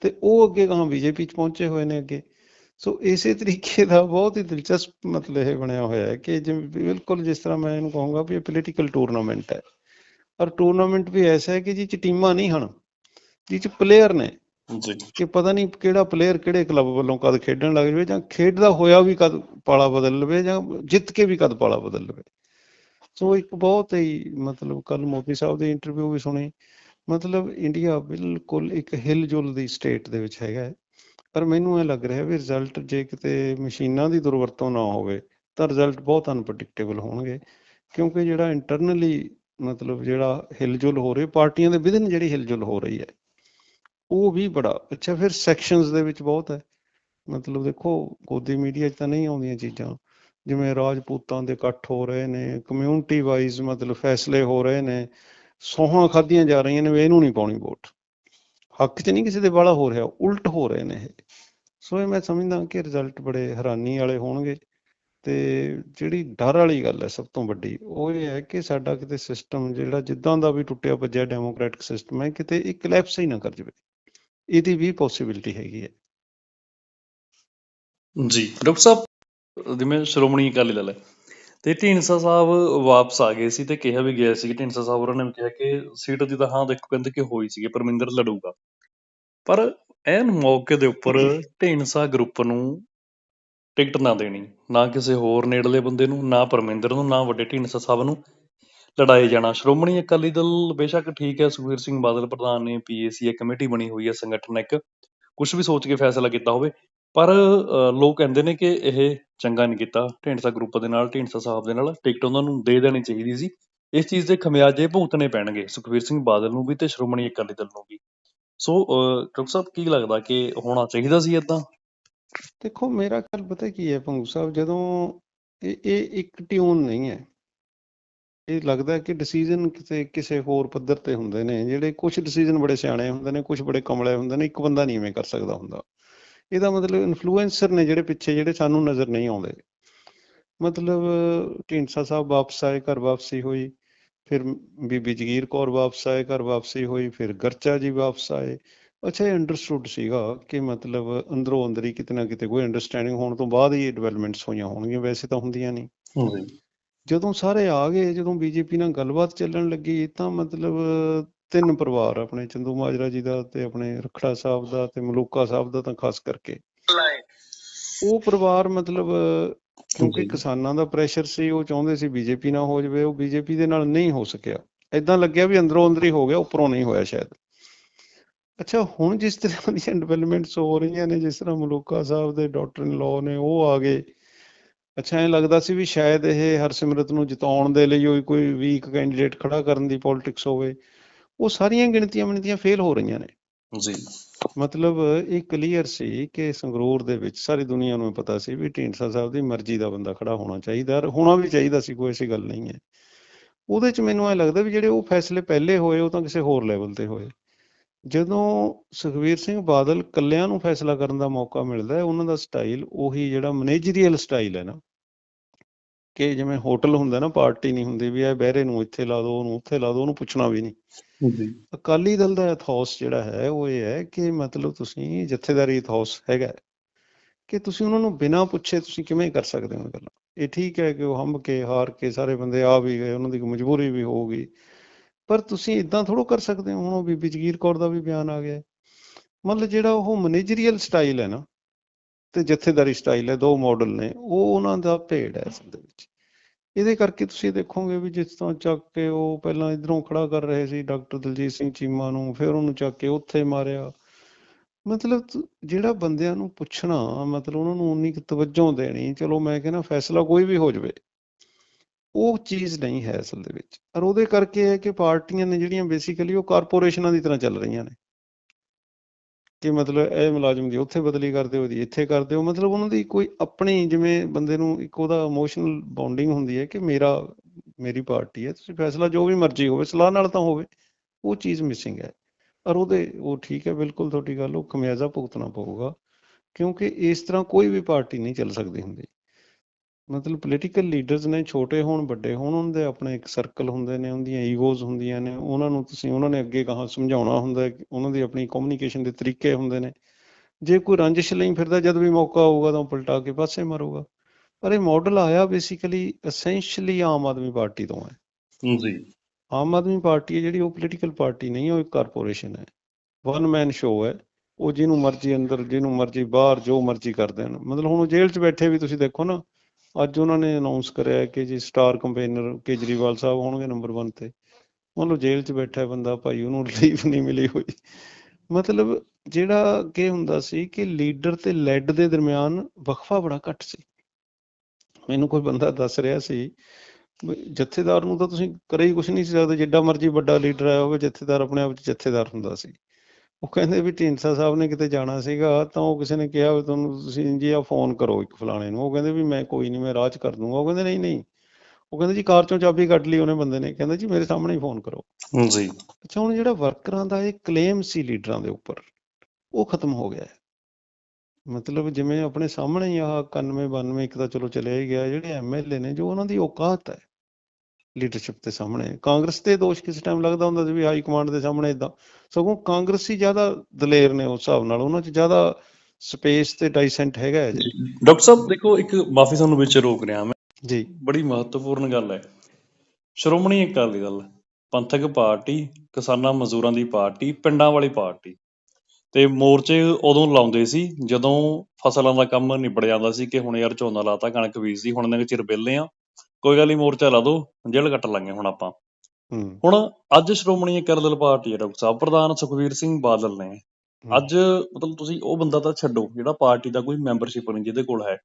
ਤੇ ਉਹ ਅੱਗੇ ਗਾਂ ਬੀਜੇਪੀ ਚ ਪਹੁੰਚੇ ਹੋਏ ਨੇ ਅੱਗੇ। ਸੋ ਇਸੇ ਤਰੀਕੇ ਦਾ ਬਹੁਤ ਹੀ ਦਿਲਚਸਪ ਮਤਲਬ ਇਹ ਬਣਿਆ ਹੋਇਆ ਹੈ ਕਿ ਜਿਵੇਂ ਬਿਲਕੁਲ ਜਿਸ ਤਰ੍ਹਾਂ ਮੈਂ ਇਹਨੂੰ ਕਹੂੰਗਾ ਵੀ ਇਹ ਪੋਲੀਟੀਕਲ ਟੂਰਨਾਮੈਂਟ ਹੈ। ਔਰ ਟੂਰਨਾਮੈਂਟ ਵੀ ਐਸਾ ਹੈ ਕਿ ਜਿਹ ਚ ਟੀਮਾਂ ਨਹੀਂ ਹਨ ਜਿਹ ਚ ਪਲੇਅਰ ਨੇ। ਕਿ ਪਤਾ ਨਹੀਂ ਕਿਹੜਾ ਪਲੇਅਰ ਕਿਹੜੇ ਕਲੱਬ ਵੱਲੋਂ ਕਦ ਖੇਡਣ ਲੱਗ ਜਾਵੇ ਜਾਂ ਖੇਡਦਾ ਹੋਇਆ ਵੀ ਕਦ ਪਾਲਾ ਬਦਲ ਲਵੇ ਜਾਂ ਜਿੱਤ ਕੇ ਵੀ ਕਦ ਪਾਲਾ ਬਦਲ ਲਵੇ। ਸੋ ਇੱਕ ਬਹੁਤ ਹੀ ਮਤਲਬ ਕੱਲ ਮੋਦੀ ਸਾਹਿਬ ਦੀ ਇੰਟਰਵਿਊ ਵੀ ਸੁਣੀ। ਮਤਲਬ ਇੰਡੀਆ ਬਿਲਕੁਲ ਇੱਕ ਹਿਲ-ਜੁਲ ਦੀ ਸਟੇਟ ਦੇ ਵਿੱਚ ਹੈਗਾ ਹੈ। ਪਰ ਮੈਨੂੰ ਇਹ ਲੱਗ ਰਿਹਾ ਵੀ ਰਿਜ਼ਲਟ ਜੇ ਕਿਤੇ ਮਸ਼ੀਨਾਂ ਦੀ ਦੁਰਵਰਤੋਂ ਨਾ ਹੋਵੇ ਤਾਂ ਰਿਜ਼ਲਟ ਬਹੁਤ ਅਨਪ੍ਰੈਡਿਕਟੇਬਲ ਹੋਣਗੇ। ਕਿਉਂਕਿ ਜਿਹੜਾ ਇੰਟਰਨਲੀ ਮਤਲਬ ਜਿਹੜਾ ਹਿਲਜੁਲ ਹੋ ਰਹੀ, ਪਾਰਟੀਆਂ ਦੇ ਵਿਦਨ ਜਿਹੜੀ ਹਿਲ-ਜੁਲ ਹੋ ਰਹੀ ਹੈ ਉਹ ਵੀ ਬੜਾ, ਅੱਛਾ, ਫਿਰ ਸੈਕਸ਼ਨਸ ਦੇ ਵਿੱਚ ਬਹੁਤ ਹੈ। ਮਤਲਬ ਦੇਖੋ, ਗੋਦੀ ਮੀਡੀਆ 'ਚ ਤਾਂ ਨਹੀਂ ਆਉਂਦੀਆਂ ਚੀਜ਼ਾਂ। ਜਿਵੇਂ ਰਾਜਪੂਤਾਂ ਦੇ ਇਕੱਠ ਹੋ ਰਹੇ ਨੇ ਕਮਿਊਨਿਟੀ ਵਾਈਜ਼ ਮਤਲਬ ਫੈਸਲੇ ਹੋ ਰਹੇ ਨੇ, ਸੋਹਾਂ ਖਾਧੀਆਂ ਜਾ ਰਹੀਆਂ ਨੇ, ਵੀ ਇਹਨੂੰ ਨਹੀਂ ਪਾਉਣੀ ਵੋਟ। ਹੱਕ 'ਚ ਨਹੀਂ ਕਿਸੇ ਦੇ ਵਾਲਾ ਹੋ ਰਿਹਾ, ਉਲਟ ਹੋ ਰਹੇ ਨੇ ਇਹ। ਸੋ ਇਹ ਮੈਂ ਸਮਝਦਾ ਕਿ ਰਿਜ਼ਲਟ ਬੜੇ ਹੈਰਾਨੀ ਵਾਲੇ ਹੋਣਗੇ। ਤੇ ਜਿਹੜੀ ਡਰ ਵਾਲੀ ਗੱਲ ਹੈ ਸਭ ਤੋਂ ਵੱਡੀ, ਉਹ ਇਹ ਹੈ ਕਿ ਸਾਡਾ ਕਿਤੇ ਸਿਸਟਮ ਜਿਹੜਾ ਜਿੱਦਾਂ ਦਾ ਵੀ ਟੁੱਟਿਆ ਭੱਜਿਆ ਡੈਮੋਕ੍ਰੈਟਿਕ ਸਿਸਟਮ ਹੈ, ਕਿਤੇ ਇਹ ਕਲੈਪਸ ਹੀ ਨਾ ਕਰ ਜਾਵੇ। ਇਹਦੀ ਵੀ ਪੋਸਿਬਿਲਿਟੀ ਹੈਗੀ ਹੈ। ਜੀ ਡਾਕਟਰ ਸਾਹਿਬ ਜਿਵੇਂ ਸ਼੍ਰੋਮਣੀ ਅਕਾਲੀ ਦਲ ਹੈ ਤੇ ਢੀਂਡਸਾ ਸਾਹਿਬ ਵਾਪਸ ਆ ਗਏ ਸੀ ਤੇ ਕਿਹਾ ਵੀ ਗਿਆ ਸੀ ਕਿ ਢੀਂਡਸਾ ਸਾਹਿਬ ਉਹਨਾਂ ਨੇ ਕਿਹਾ ਕਿ ਸੀਟ ਦੀ ਤਾਂ ਹਾਂ ਦੇਖੋ ਕਹਿੰਦੇ ਕਿ ਹੋਈ ਸੀ ਪਰਮਿੰਦਰ ਲੜੂਗਾ। ਪਰ ਐਨ ਮੌਕੇ ਦੇ ਉੱਪਰ ਢੀਂਡਸਾ ਗਰੁੱਪ ਨੂੰ ਟਿਕਟ ਨਾ ਦੇਣੀ ਨਾ ਕਿਸੇ ਹੋਰ ਨੇੜਲੇ ਬੰਦੇ ਨੂੰ ਨਾ ਪਰਮਿੰਦਰ ਨੂੰ ਨਾ ਵੱਡੇ ਢੀਂਡਸਾ ਸਾਹਿਬ ਨੂੰ ਲੜਾਏ ਜਾਣਾ। ਸ਼੍ਰੋਮਣੀ ਅਕਾਲੀ ਦਲ ਬੇਸ਼ੱਕ ਠੀਕ ਹੈ, ਸੁਖਬੀਰ ਸਿੰਘ ਬਾਦਲ ਪ੍ਰਧਾਨ ਨੇ ਪੀਏਸੀ ਕਮੇਟੀ ਬਣੀ ਹੋਈ ਹੈ, ਸੰਗਠਨ ਇੱਕ। ਕੁਝ ਵੀ ਸੋਚ ਕੇ ਫੈਸਲਾ ਕੀਤਾ ਹੋਵੇ, ਪਰ ਲੋਕ ਕਹਿੰਦੇ ਨੇ ਕਿ ਇਹ ਚੰਗਾ ਨਹੀਂ ਕੀਤਾ। ਢੀਂਡਸਾ ਗਰੁੱਪ ਦੇ ਨਾਲ, ਢੀਂਡਸਾ ਸਾਹਿਬ ਦੇ ਨਾਲ ਟਿਕਟ ਉਹਨਾਂ ਨੂੰ ਦੇ ਦੇਣੀ ਚਾਹੀਦੀ ਸੀ। ਇਸ ਚੀਜ਼ ਦੇ ਖਮਿਆਜੇ ਭੁਗਤਣੇ ਪੈਣਗੇ, ਸੁਖਬੀਰ ਸਿੰਘ ਬਾਦਲ ਨੂੰ ਵੀ ਤੇ ਸ਼੍ਰੋਮਣੀ ਅਕਾਲੀ ਦਲ ਨੂੰ ਵੀ। ਸੋ ਡਾਕਟਰ ਸਾਹਿਬ, ਕੀ ਲੱਗਦਾ ਕਿ ਹੋਣਾ ਚਾਹੀਦਾ ਸੀ ਇਦਾਂ ਦੇਖੋ, ਮੇਰਾ ਖਿਆਲ ਪਤਾ ਕੀ ਹੈ, ਪੰਗੂ ਸਾਹਿਬ, ਜਦੋਂ ਇਹ ਇਹ ਇੱਕ ਟਿਊਨ ਨਹੀਂ ਹੈ। ਇਹ ਲੱਗਦਾ ਕਿ ਡਿਸੀਜਨ ਕਿਸੇ ਕਿਸੇ ਹੋਰ ਪੱਧਰ ਤੇ ਹੁੰਦੇ ਨੇ, ਜਿਹੜੇ ਕੁਝ ਡਿਸੀਜਨ ਬੜੇ ਸਿਆਣੇ ਹੁੰਦੇ ਨੇ ਕੁਝ ਬੜੇ ਕਮਲੇ ਹੁੰਦੇ ਨੇ, ਇੱਕ ਬੰਦਾ ਨਹੀਂ ਐਵੇਂ ਕਰ ਸਕਦਾ ਹੁੰਦਾ। ਇਹਦਾ ਮਤਲਬ ਇਨਫਲੂਐਂਸਰ ਨੇ ਜਿਹੜੇ ਪਿੱਛੇ, ਜਿਹੜੇ ਸਾਨੂੰ ਨਜ਼ਰ ਨਹੀਂ ਆਉਂਦੇ। ਮਤਲਬ ਢੀਂਡਸਾ ਸਾਹਿਬ ਵਾਪਸ ਆਏ, ਘਰ ਵਾਪਸੀ ਹੋਈ, ਫਿਰ ਬੀਬੀ ਜਗੀਰ ਕੌਰ ਵਾਪਸ ਆਏ, ਘਰ ਵਾਪਸੀ ਹੋਈ, ਫਿਰ ਗਰਚਾ ਜੀ ਵਾਪਸ ਆਏ। ਅੱਛਾ, ਇਹ ਅੰਡਰਸਟੂਡ ਸੀਗਾ ਕਿ ਮਤਲਬ ਅੰਦਰੋਂ ਅੰਦਰ ਹੀ ਕਿਤੇ ਨਾ ਕਿਤੇ ਕੋਈ ਅੰਡਰਸਟੈਂਡਿੰਗ ਹੋਣ ਤੋਂ ਬਾਅਦ ਹੀ ਇਹ ਡਿਵੈਲਪਮੈਂਟਸ ਹੋਈਆਂ ਹੋਣਗੀਆਂ, ਵੈਸੇ ਤਾਂ ਹੁੰਦੀਆਂ ਨਹੀਂ। ਜਦੋਂ ਸਾਰੇ ਆ ਗਏ ਜਦੋਂ ਬੀਜੇਪੀ ਨਾਲ ਗੱਲਬਾਤ ਚੱਲਣ ਲੱਗੀ ਤਾਂ ਮਤਲਬ ਤਿੰਨ ਪਰਿਵਾਰ ਆਪਣੇ ਚੰਦੂ ਮਾਜਰਾ ਜੀ ਦਾ ਤੇ ਆਪਣੇ ਰਖੜਾ ਸਾਹਿਬ ਦਾ ਤੇ ਮਲੂਕਾ ਸਾਹਿਬ ਦਾ ਤਾਂ ਖਾਸ ਕਰਕੇ। ਉਹ ਪਰਿਵਾਰ ਮਤਲਬ ਕਿਉਂਕਿ। ਕਿਸਾਨਾਂ ਦਾ ਪ੍ਰੈਸ਼ਰ ਸੀ ਉਹ ਚਾਹੁੰਦੇ ਸੀ ਬੀਜੇਪੀ ਨਾਲ ਹੋ ਜਾਵੇ ਉਹ ਬੀਜੇਪੀ ਦੇ ਨਾਲ ਨਹੀਂ ਹੋ ਸਕਿਆ। ਐਦਾਂ ਲੱਗਿਆ ਵੀ ਅੰਦਰੋਂ ਅੰਦਰੀ ਹੋ ਗਿਆ ਉੱਪਰੋਂ ਨਹੀਂ ਹੋਇਆ ਸ਼ਾਇਦ। ਅੱਛਾ ਹੁਣ ਜਿਸ ਤਰ੍ਹਾਂ ਦੀਆਂ ਡਿਵੈਲਪਮੈਂਟਸ ਹੋ ਰਹੀਆਂ ਨੇ ਜਿਸ ਤਰ੍ਹਾਂ ਮਲੂਕਾ ਸਾਹਿਬ ਦੇ ਡਾਕਟਰ ਇਨ ਲਾਅ ਨੇ ਉਹ ਆ ਗਏ। ਅੱਛਾ ਐਂ ਲੱਗਦਾ ਸੀ ਵੀ ਸ਼ਾਇਦ ਇਹ ਹਰਸਿਮਰਤ ਨੂੰ ਜਿਤਾਉਣ ਦੇ ਲਈ ਉਹ ਕੋਈ ਵੀਕ ਕੈਂਡੀਡੇਟ ਖੜਾ ਕਰਨ ਦੀ ਪੋਲਿਟਿਕਸ ਹੋਵੇ। ਉਹ ਸਾਰੀਆਂ ਗਿਣਤੀਆਂ ਮਿਣਤੀਆਂ ਫੇਲ ਹੋ ਰਹੀਆਂ ਨੇ। ਜੀ। ਮਤਲਬ ਇਹ ਕਲੀਅਰ ਸੀ ਕਿ ਸੰਗਰੂਰ ਦੇ ਵਿੱਚ ਸਾਰੀ ਦੁਨੀਆ ਨੂੰ ਪਤਾ ਸੀ ਵੀ ਢੀਂਡਸਾ ਸਾਹਿਬ ਦੀ ਮਰਜ਼ੀ ਦਾ ਬੰਦਾ ਖੜਾ ਹੋਣਾ ਚਾਹੀਦਾ ਹੋਣਾ ਵੀ ਚਾਹੀਦਾ ਸੀ ਕੋਈ ਐਸੀ ਗੱਲ ਨਹੀਂ ਹੈ। ਉਹਦੇ ਚ ਮੈਨੂੰ ਐ ਲੱਗਦਾ ਵੀ ਜਿਹੜੇ ਉਹ ਫੈਸਲੇ ਪਹਿਲੇ ਹੋਏ ਉਹ ਤਾਂ ਕਿਸੇ ਹੋਰ ਲੈਵਲ ਤੇ ਹੋਏ। ਜਦੋਂ ਸੁਖਵੀਰ ਸਿੰਘ ਬਾਦਲ ਕੱਲਿਆਂ ਨੂੰ ਫੈਸਲਾ ਕਰਨ ਦਾ ਮੌਕਾ ਮਿਲਦਾ ਹੈ ਉਹਨਾਂ ਦਾ ਸਟਾਈਲ ਉਹੀ ਜਿਹੜਾ ਮੈਨੇਜਰੀਅਲ ਸਟਾਈਲ ਹੈ ਨਾ ਕਿ ਜਿਵੇਂ ਹੋਟਲ ਹੁੰਦਾ ਨਾ ਪਾਰਟੀ ਨਹੀਂ ਹੁੰਦੀ ਵੀ ਇਹ ਬਹਿਰੇ ਨੂੰ ਇੱਥੇ ਲਾ ਦਿਓ ਉਹਨੂੰ ਉੱਥੇ ਲਾ ਦਿਓ ਉਹਨੂੰ ਪੁੱਛਣਾ ਵੀ ਨਹੀਂ। ਜੀ ਅਕਾਲੀ ਦਲ ਦਾ ਇਥੋਸ ਜਿਹੜਾ ਹੈ ਉਹ ਇਹ ਹੈ ਕਿ ਮਤਲਬ ਤੁਸੀਂ ਜਥੇਦਾਰੀ ਇਥੋਸ ਹੈਗਾ ਕਿ ਤੁਸੀਂ ਉਹਨਾਂ ਨੂੰ ਬਿਨਾਂ ਪੁੱਛੇ ਤੁਸੀਂ ਕਿਵੇਂ ਕਰ ਸਕਦੇ ਹੋ ਇਹ ਗੱਲਾਂ? ਇਹ ਠੀਕ ਹੈ ਕਿ ਉਹ ਹੰਬ ਕੇ ਹਾਰ ਕੇ ਸਾਰੇ ਬੰਦੇ ਆ ਵੀ ਗਏ ਉਹਨਾਂ ਦੀ ਮਜਬੂਰੀ ਵੀ ਹੋਊਗੀ ਪਰ ਤੁਸੀਂ ਇਦਾਂ ਥੋੜੋ ਕਰ ਸਕਦੇ ਹੋ, ਹੁਣ ਉਹ ਬੀਬੀ ਜਗੀਰ ਕੌਰ ਦਾ ਵੀ ਬਿਆਨ ਆ ਗਿਆ ਮਤਲਬ ਜਿਹੜਾ ਉਹ ਮੈਨੇਜਰੀਅਲ ਸਟਾਈਲ ਹੈ ਨਾ, ਤੇ ਜਥੇਦਾਰੀ ਸਟਾਈਲ ਹੈ, ਦੋ ਮਾਡਲ ਨੇ, ਉਹ ਉਹਨਾਂ ਦਾ ਭੇਡ ਹੈ ਅਸਲ ਦੇ ਵਿੱਚ। ਇਹਦੇ ਕਰਕੇ ਤੁਸੀਂ ਦੇਖੋਗੇ ਵੀ ਜਿਸ ਤਰ੍ਹਾਂ ਚੱਕ ਕੇ ਉਹ ਪਹਿਲਾਂ ਇਧਰੋਂ ਖੜਾ ਕਰ ਰਹੇ ਸੀ, ਡਾਕਟਰ ਦਲਜੀਤ ਸਿੰਘ ਚੀਮਾ ਨੂੰ, ਫਿਰ ਉਹਨੂੰ ਚੱਕ ਕੇ ਉੱਥੇ ਮਾਰਿਆ। ਮਤਲਬ ਜਿਹੜਾ ਬੰਦਿਆਂ ਨੂੰ ਪੁੱਛਣਾ, ਮਤਲਬ ਉਹਨਾਂ ਨੂੰ ਉਨੀ ਕੁ ਤਵੱਜੋ ਦੇਣੀ, ਚਲੋ ਮੈਂ ਕਹਿੰਦਾ ਫੈਸਲਾ ਕੋਈ ਵੀ ਹੋ ਜਾਵੇ। ਉਹ ਚੀਜ਼ ਨਹੀਂ ਹੈ ਅਸਲ ਦੇ ਵਿੱਚ। ਔਰ ਉਹਦੇ ਕਰਕੇ ਹੈ ਕਿ ਪਾਰਟੀਆਂ ਨੇ ਜਿਹੜੀਆਂ ਬੇਸਿਕਲੀ ਉਹ ਕਾਰਪੋਰੇਸ਼ਨਾਂ ਦੀ ਤਰ੍ਹਾਂ ਚੱਲ ਰਹੀਆਂ ਨੇ। ਕਿ ਮਤਲਬ ਇਹ ਮੁਲਾਜ਼ਮ ਦੀ ਉੱਥੇ ਬਦਲੀ ਕਰ ਦਿਓ ਦੀ ਇੱਥੇ ਕਰ ਦਿਓ ਮਤਲਬ ਉਹਨਾਂ ਦੀ ਕੋਈ ਆਪਣੀ ਜਿਵੇਂ ਬੰਦੇ ਨੂੰ ਇੱਕ ਉਹਦਾ ਇਮੋਸ਼ਨਲ ਬੌਂਡਿੰਗ ਹੁੰਦੀ ਹੈ ਕਿ ਮੇਰਾ, ਮੇਰੀ ਪਾਰਟੀ ਹੈ, ਤੁਸੀਂ ਫੈਸਲਾ ਜੋ ਵੀ ਮਰਜ਼ੀ ਹੋਵੇ, ਸਲਾਹ ਨਾਲ ਤਾਂ ਹੋਵੇ, ਉਹ ਚੀਜ਼ ਮਿਸਿੰਗ ਹੈ। ਪਰ ਉਹਦੇ, ਉਹ ਠੀਕ ਹੈ, ਬਿਲਕੁਲ ਤੁਹਾਡੀ ਗੱਲ, ਉਹ ਖਮਿਆਜ਼ਾ ਭੁਗਤਣਾ ਪਊਗਾ। ਕਿਉਂਕਿ ਇਸ ਤਰ੍ਹਾਂ ਕੋਈ ਵੀ ਪਾਰਟੀ ਨਹੀਂ ਚੱਲ ਸਕਦੀ ਹੁੰਦੀ। ਮਤਲਬ ਪੋਲੀਟੀਕਲ ਲੀਡਰਸ ਨੇ ਛੋਟੇ ਹੋਣ ਵੱਡੇ ਹੋਣ ਉਹਨਾਂ ਦੇ ਆਪਣੇ ਇੱਕ ਸਰਕਲ ਹੁੰਦੇ ਨੇ ਉਹਦੀਆਂ ਈਗੋਜ਼ ਹੁੰਦੀਆਂ ਨੇ ਉਹਨਾਂ ਨੂੰ ਤੁਸੀਂ ਉਹਨਾਂ ਨੇ ਅੱਗੇ ਕਹਾਂ ਸਮਝਾਉਣਾ ਹੁੰਦਾ ਉਹਨਾਂ ਦੀ ਆਪਣੀ ਕਮਿਊਨੀਕੇਸ਼ਨ ਦੇ ਤਰੀਕੇ ਹੁੰਦੇ ਨੇ। ਜੇ ਕੋਈ ਰੰਜਿਸ਼ ਲਈ ਫਿਰਦਾ ਜਦ ਵੀ ਮੌਕਾ ਆਊਗਾ ਤਾਂ ਪਲਟਾ ਕੇ ਪਾਸੇ ਮਾਰੂਗਾ। ਪਰ ਇਹ ਮਾਡਲ ਆਇਆ ਬੇਸਿਕਲੀ ਐਸੈਂਸ਼ੀਅਲੀ ਆਮ ਆਦਮੀ ਪਾਰਟੀ ਤੋਂ ਹੈ। ਜੀ। ਆਮ ਆਦਮੀ ਪਾਰਟੀ ਹੈ ਜਿਹੜੀ ਉਹ ਪੋਲੀਟੀਕਲ ਪਾਰਟੀ ਨਹੀਂ ਹੈ, ਉਹ ਇੱਕ ਕਾਰਪੋਰੇਸ਼ਨ ਹੈ। ਵਨ ਮੈਨ ਸ਼ੋਅ ਹੈ। ਉਹ ਜਿਹਨੂੰ ਮਰਜ਼ੀ ਅੰਦਰ ਜਿਹਨੂੰ ਮਰਜ਼ੀ ਬਾਹਰ ਜੋ ਮਰਜ਼ੀ ਕਰ ਦੇਣ। ਮਤਲਬ ਹੁਣ ਉਹ ਜੇਲ੍ਹ 'ਚ ਬੈਠੇ ਵੀ ਤੁਸੀਂ ਦੇਖੋ ਨਾ ਅੱਜ ਉਹਨਾਂ ਨੇ ਅਨਾਉਂਸ ਕਰਿਆ ਕਿ ਜੀ ਸਟਾਰ ਕੰਪੇਨਰ ਕੇਜਰੀਵਾਲ ਸਾਹਿਬ ਹੋਣਗੇ ਨੰਬਰ 1 ਤੇ। ਮੰਨ ਜੇਲ੍ਹ 'ਚ ਬੈਠਾ ਬੰਦਾ, ਭਾਈ ਉਹਨੂੰ ਰਿਲੀਫ ਨਹੀਂ ਮਿਲੀ ਹੋਈ। ਮਤਲਬ ਜਿਹੜਾ ਕੀ ਹੁੰਦਾ ਸੀ ਕਿ ਲੀਡਰ ਤੇ ਲੈਡ ਦੇ ਦਰਮਿਆਨ ਵਕਫਾ ਬੜਾ ਘੱਟ ਸੀ। ਮੈਨੂੰ ਕੋਈ ਬੰਦਾ ਦੱਸ ਰਿਹਾ ਸੀ ਜਥੇਦਾਰ ਨੂੰ ਤਾਂ ਤੁਸੀਂ ਕਰੇ ਹੀ ਕੁਝ ਨਹੀਂ ਸੀ ਸਕਦੇ, ਜਿੱਡਾ ਮਰਜ਼ੀ ਵੱਡਾ ਲੀਡਰ ਆਇਆ ਹੋਵੇ, ਜਥੇਦਾਰ ਆਪਣੇ ਆਪ 'ਚ ਜਥੇਦਾਰ ਹੁੰਦਾ ਸੀ। ਉਹ ਕਹਿੰਦੇ ਵੀ ਢੀਂਡਸਾ ਸਾਹਿਬ ਨੇ ਕਿਤੇ ਜਾਣਾ ਸੀਗਾ ਤਾਂ ਉਹ ਕਿਸੇ ਨੇ ਕਿਹਾ ਵੀ ਤੁਹਾਨੂੰ ਤੁਸੀਂ ਜੀ ਆ ਫੋਨ ਕਰੋ ਇੱਕ ਫਲਾਣੇ ਨੂੰ। ਉਹ ਕਹਿੰਦੇ ਵੀ ਮੈਂ ਕੋਈ ਨਹੀਂ ਮੈਂ ਰਾਹ 'ਚ ਕਰ ਦੂੰਗਾ। ਉਹ ਕਹਿੰਦੇ ਨਹੀਂ ਨਹੀਂ। ਉਹ ਕਹਿੰਦੇ ਜੀ ਕਾਰ ਚੋਂ ਚਾਬੀ ਕੱਢ ਲਈ ਉਹਨੇ ਬੰਦੇ ਨੇ। ਕਹਿੰਦਾ ਜੀ ਮੇਰੇ ਸਾਹਮਣੇ ਹੀ ਫੋਨ ਕਰੋ। ਜੀ। ਅੱਛਾ ਹੁਣ ਜਿਹੜਾ ਵਰਕਰਾਂ ਦਾ ਇਹ ਕਲੇਮ ਸੀ ਲੀਡਰਾਂ ਦੇ ਉੱਪਰ ਉਹ ਖਤਮ ਹੋ ਗਿਆ ਹੈ। ਮਤਲਬ ਜਿਵੇਂ ਆਪਣੇ ਸਾਹਮਣੇ ਹੀ ਆਹ 91 92 ਇੱਕ ਤਾਂ ਚਲੋ ਚਲਿਆ ਹੀ ਗਿਆ। ਜਿਹੜੇ ਐਮਐਲਏ ਨੇ ਜੋ ਉਹਨਾਂ ਦੀ ਔਕਾਤ ਹੈ ਲੀਡਰਸ਼ਿਪ ਦੇ ਸਾਹਮਣੇ। ਕਾਂਗਰਸ ਤੇ ਦੋਸ਼ ਕਿਸ ਟਾਈਮ ਲੱਗਦਾ ਹੁੰਦਾ ਸੀ ਵੀ ਹਾਈ ਕਮਾਂਡ ਦੇ ਸਾਹਮਣੇ ਇਦਾਂ ਸਗੋਂ ਕਾਂਗਰਸੀ ਜ਼ਿਆਦਾ ਦਲੇਰ ਨੇ ਉਸ ਹਿਸਾਬ ਨਾਲ। ਉਹਨਾਂ 'ਚ ਜ਼ਿਆਦਾ ਸਪੇਸ ਤੇ ਡਾਈਸੈਂਟ ਹੈਗਾ ਹੈ ਜੀ। ਡਾਕਟਰ ਸਾਹਿਬ ਦੇਖੋ ਇੱਕ ਮਾਫੀ ਤੁਹਾਨੂੰ ਵਿੱਚ ਰੋਕ ਰਿਹਾ ਮੈਂ। ਜੀ। ਬੜੀ ਮਹੱਤਵਪੂਰਨ ਗੱਲ ਹੈ। ਸ਼੍ਰੋਮਣੀ ਅਕਾਲੀ ਦਲ ਪੰਥਕ ਪਾਰਟੀ ਕਿਸਾਨਾਂ ਮਜ਼ਦੂਰਾਂ ਦੀ ਪਾਰਟੀ ਪਿੰਡਾਂ ਵਾਲੀ ਪਾਰਟੀ। ਤੇ ਮੋਰਚੇ ਉਦੋਂ ਲਾਉਂਦੇ ਸੀ ਜਦੋਂ ਫਸਲਾਂ ਦਾ ਕੰਮ ਨਿਬੜ ਜਾਂਦਾ ਸੀ ਕਿ ਹੁਣ ਯਾਰ ਝੋਨਾ ਲਾਤਾ ਕਣਕ ਬੀਜਦੀ ਹੁਣ ਕੁ ਚਿਰ ਵਿਹਲੇ ਆ। ਕੋਈ ਗੱਲ ਨਹੀਂ ਮੋਰਚਾ ਲਾ ਦੋ ਜੇਲ੍ਹ ਕੱਟ ਲਾਂਗੇ ਹੁਣ ਆਪਾਂ। ਹੁਣ ਅੱਜ ਸ਼੍ਰੋਮਣੀ ਅਕਾਲੀ ਦਲ ਪਾਰਟੀ ਹੈ ਡਾਕਟਰ ਸਾਹਿਬ ਪ੍ਰਧਾਨ ਸੁਖਵੀਰ ਸਿੰਘ ਬਾਦਲ ਨੇ ਅੱਜ ਮਤਲਬ ਤੁਸੀਂ ਉਹ ਬੰਦਾ ਤਾਂ ਛੱਡੋ ਜਿਹੜਾ ਪਾਰਟੀ ਦਾ ਕੋਈ ਮੈਂਬਰਸ਼ਿਪ ਨਹੀਂ ਜਿਹਦੇ ਕੋਲ ਹੈ।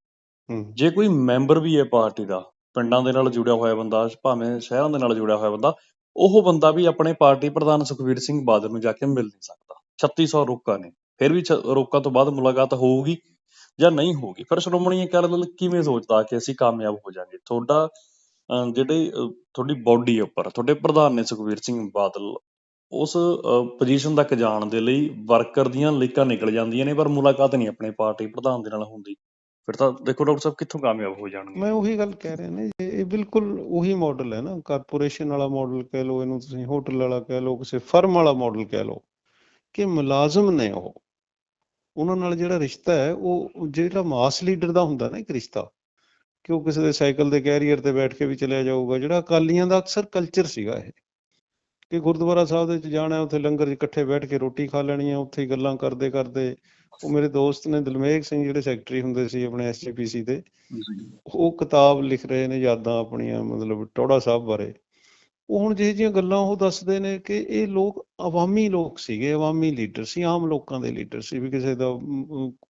ਜੇ ਕੋਈ ਮੈਂਬਰ ਵੀ ਹੈ ਪਾਰਟੀ ਦਾ ਪਿੰਡਾਂ ਦੇ ਨਾਲ ਜੁੜਿਆ ਹੋਇਆ ਬੰਦਾ ਭਾਵੇਂ ਸ਼ਹਿਰਾਂ ਦੇ ਨਾਲ ਜੁੜਿਆ ਹੋਇਆ ਬੰਦਾ ਉਹ ਬੰਦਾ ਵੀ ਆਪਣੇ ਪਾਰਟੀ ਪ੍ਰਧਾਨ ਸੁਖਵੀਰ ਸਿੰਘ ਬਾਦਲ ਨੂੰ ਜਾ ਕੇ ਮਿਲ ਨਹੀਂ ਸਕਦਾ। 3600 ਰੋਕਾਂ ਨੇ ਫਿਰ ਵੀ ਰੋਕਾਂ ਤੋਂ ਬਾਅਦ ਮੁਲਾਕਾਤ ਹੋਊਗੀ। ਜਾਂ ਨਹੀਂ ਹੋਊਗੀ। ਫਿਰ ਸ਼੍ਰੋਮਣੀ ਅਕਾਲੀ ਦਲ ਕਿਵੇਂ ਸੋਚਦਾ ਕਿ ਅਸੀਂ ਕਾਮਯਾਬ ਹੋ ਜਾਾਂਗੇ ਤੁਹਾਡਾ ਜਿਹੜੇ ਤੁਹਾਡੀ ਬਾਡੀ ਉੱਪਰ, ਤੁਹਾਡੇ ਪ੍ਰਧਾਨ ਨੇ ਸੁਖਵੀਰ ਸਿੰਘ ਬਾਦਲ ਉਸ ਪੋਜੀਸ਼ਨ ਤੱਕ ਜਾਣ ਦੇ ਲਈ ਵਰਕਰ ਦੀਆਂ ਲੀਕਾਂ ਨਿਕਲ ਜਾਂਦੀਆਂ ਨੇ, ਪਰ ਮੁਲਾਕਾਤ ਨਹੀਂ ਆਪਣੇ ਪਾਰਟੀ ਪ੍ਰਧਾਨ ਦੇ ਨਾਲ ਹੁੰਦੀ। ਫਿਰ ਤਾਂ ਦੇਖੋ ਡਾਕਟਰ ਸਾਹਿਬ, ਕਿੱਥੋਂ ਕਾਮਯਾਬ ਹੋ ਜਾਣਗੇ? ਮੈਂ ਉਹੀ ਗੱਲ ਕਹਿ ਰਿਹਾ ਨੇ, ਇਹ ਬਿਲਕੁਲ ਉਹੀ ਮਾਡਲ ਹੈ ਨਾ। ਕਾਰਪੋਰੇਸ਼ਨ ਵਾਲਾ ਮਾਡਲ ਕਹਿ ਲਓ, ਇਹਨੂੰ ਤੁਸੀਂ ਹੋਟਲ ਵਾਲਾ ਕਹਿ ਲਓ, ਕਿਸੇ ਫਰਮ ਵਾਲਾ ਮਾਡਲ ਕਹਿ ਲਓ, ਕਿ ਮੁਲਾਜ਼ਮ ਨੇ ਉਹ। ਉਹਨਾਂ ਨਾਲ ਜਿਹੜਾ ਰਿਸ਼ਤਾ ਹੈ ਉਹ ਜਿਹੜਾ ਮਾਸ ਲੀਡਰ ਦਾ ਹੁੰਦਾ ਨਾ ਇੱਕ ਰਿਸ਼ਤਾ ਕਿ ਉਹ ਕਿਸੇ ਦੇ ਸਾਈਕਲ ਦੇ ਕੈਰੀਅਰ ਤੇ ਬੈਠ ਕੇ ਵੀ ਚਲਿਆ ਜਾਊਗਾ ਜਿਹੜਾ ਅਕਾਲੀਆਂ ਦਾ ਅਕਸਰ ਕਲਚਰ ਸੀਗਾ ਇਹ ਕਿ ਗੁਰਦੁਆਰਾ ਸਾਹਿਬ ਦੇ ਵਿੱਚ ਜਾਣਾ ਉੱਥੇ ਲੰਗਰ ਇਕੱਠੇ ਬੈਠ ਕੇ ਰੋਟੀ ਖਾ ਲੈਣੀ ਹੈ ਉੱਥੇ ਹੀ ਗੱਲਾਂ ਕਰਦੇ ਕਰਦੇ ਉਹ ਮੇਰੇ ਦੋਸਤ ਨੇ ਦਲਮੇਘ ਸਿੰਘ ਜਿਹੜੇ ਸੈਕਟਰੀ ਹੁੰਦੇ ਸੀ ਆਪਣੇ ਐਸਜੀਪੀਸੀ ਦੇ ਉਹ ਕਿਤਾਬ ਲਿਖ ਰਹੇ ਨੇ ਯਾਦਾਂ ਆਪਣੀਆਂ ਮਤਲਬ ਟੌੜਾ ਸਾਹਿਬ ਬਾਰੇ। ਉਹ ਹੁਣ ਜਿਹੇ ਜਿਹੀਆਂ ਗੱਲਾਂ ਉਹ ਦੱਸਦੇ ਨੇ ਕਿ ਇਹ ਲੋਕ ਆਵਾਮੀ ਲੋਕ ਸੀਗੇ ਆਵਾਮੀ ਲੀਡਰ ਸੀ, ਆਮ ਲੋਕਾਂ ਦੇ ਲੀਡਰ ਸੀ ਵੀ ਕਿਸੇ ਦਾ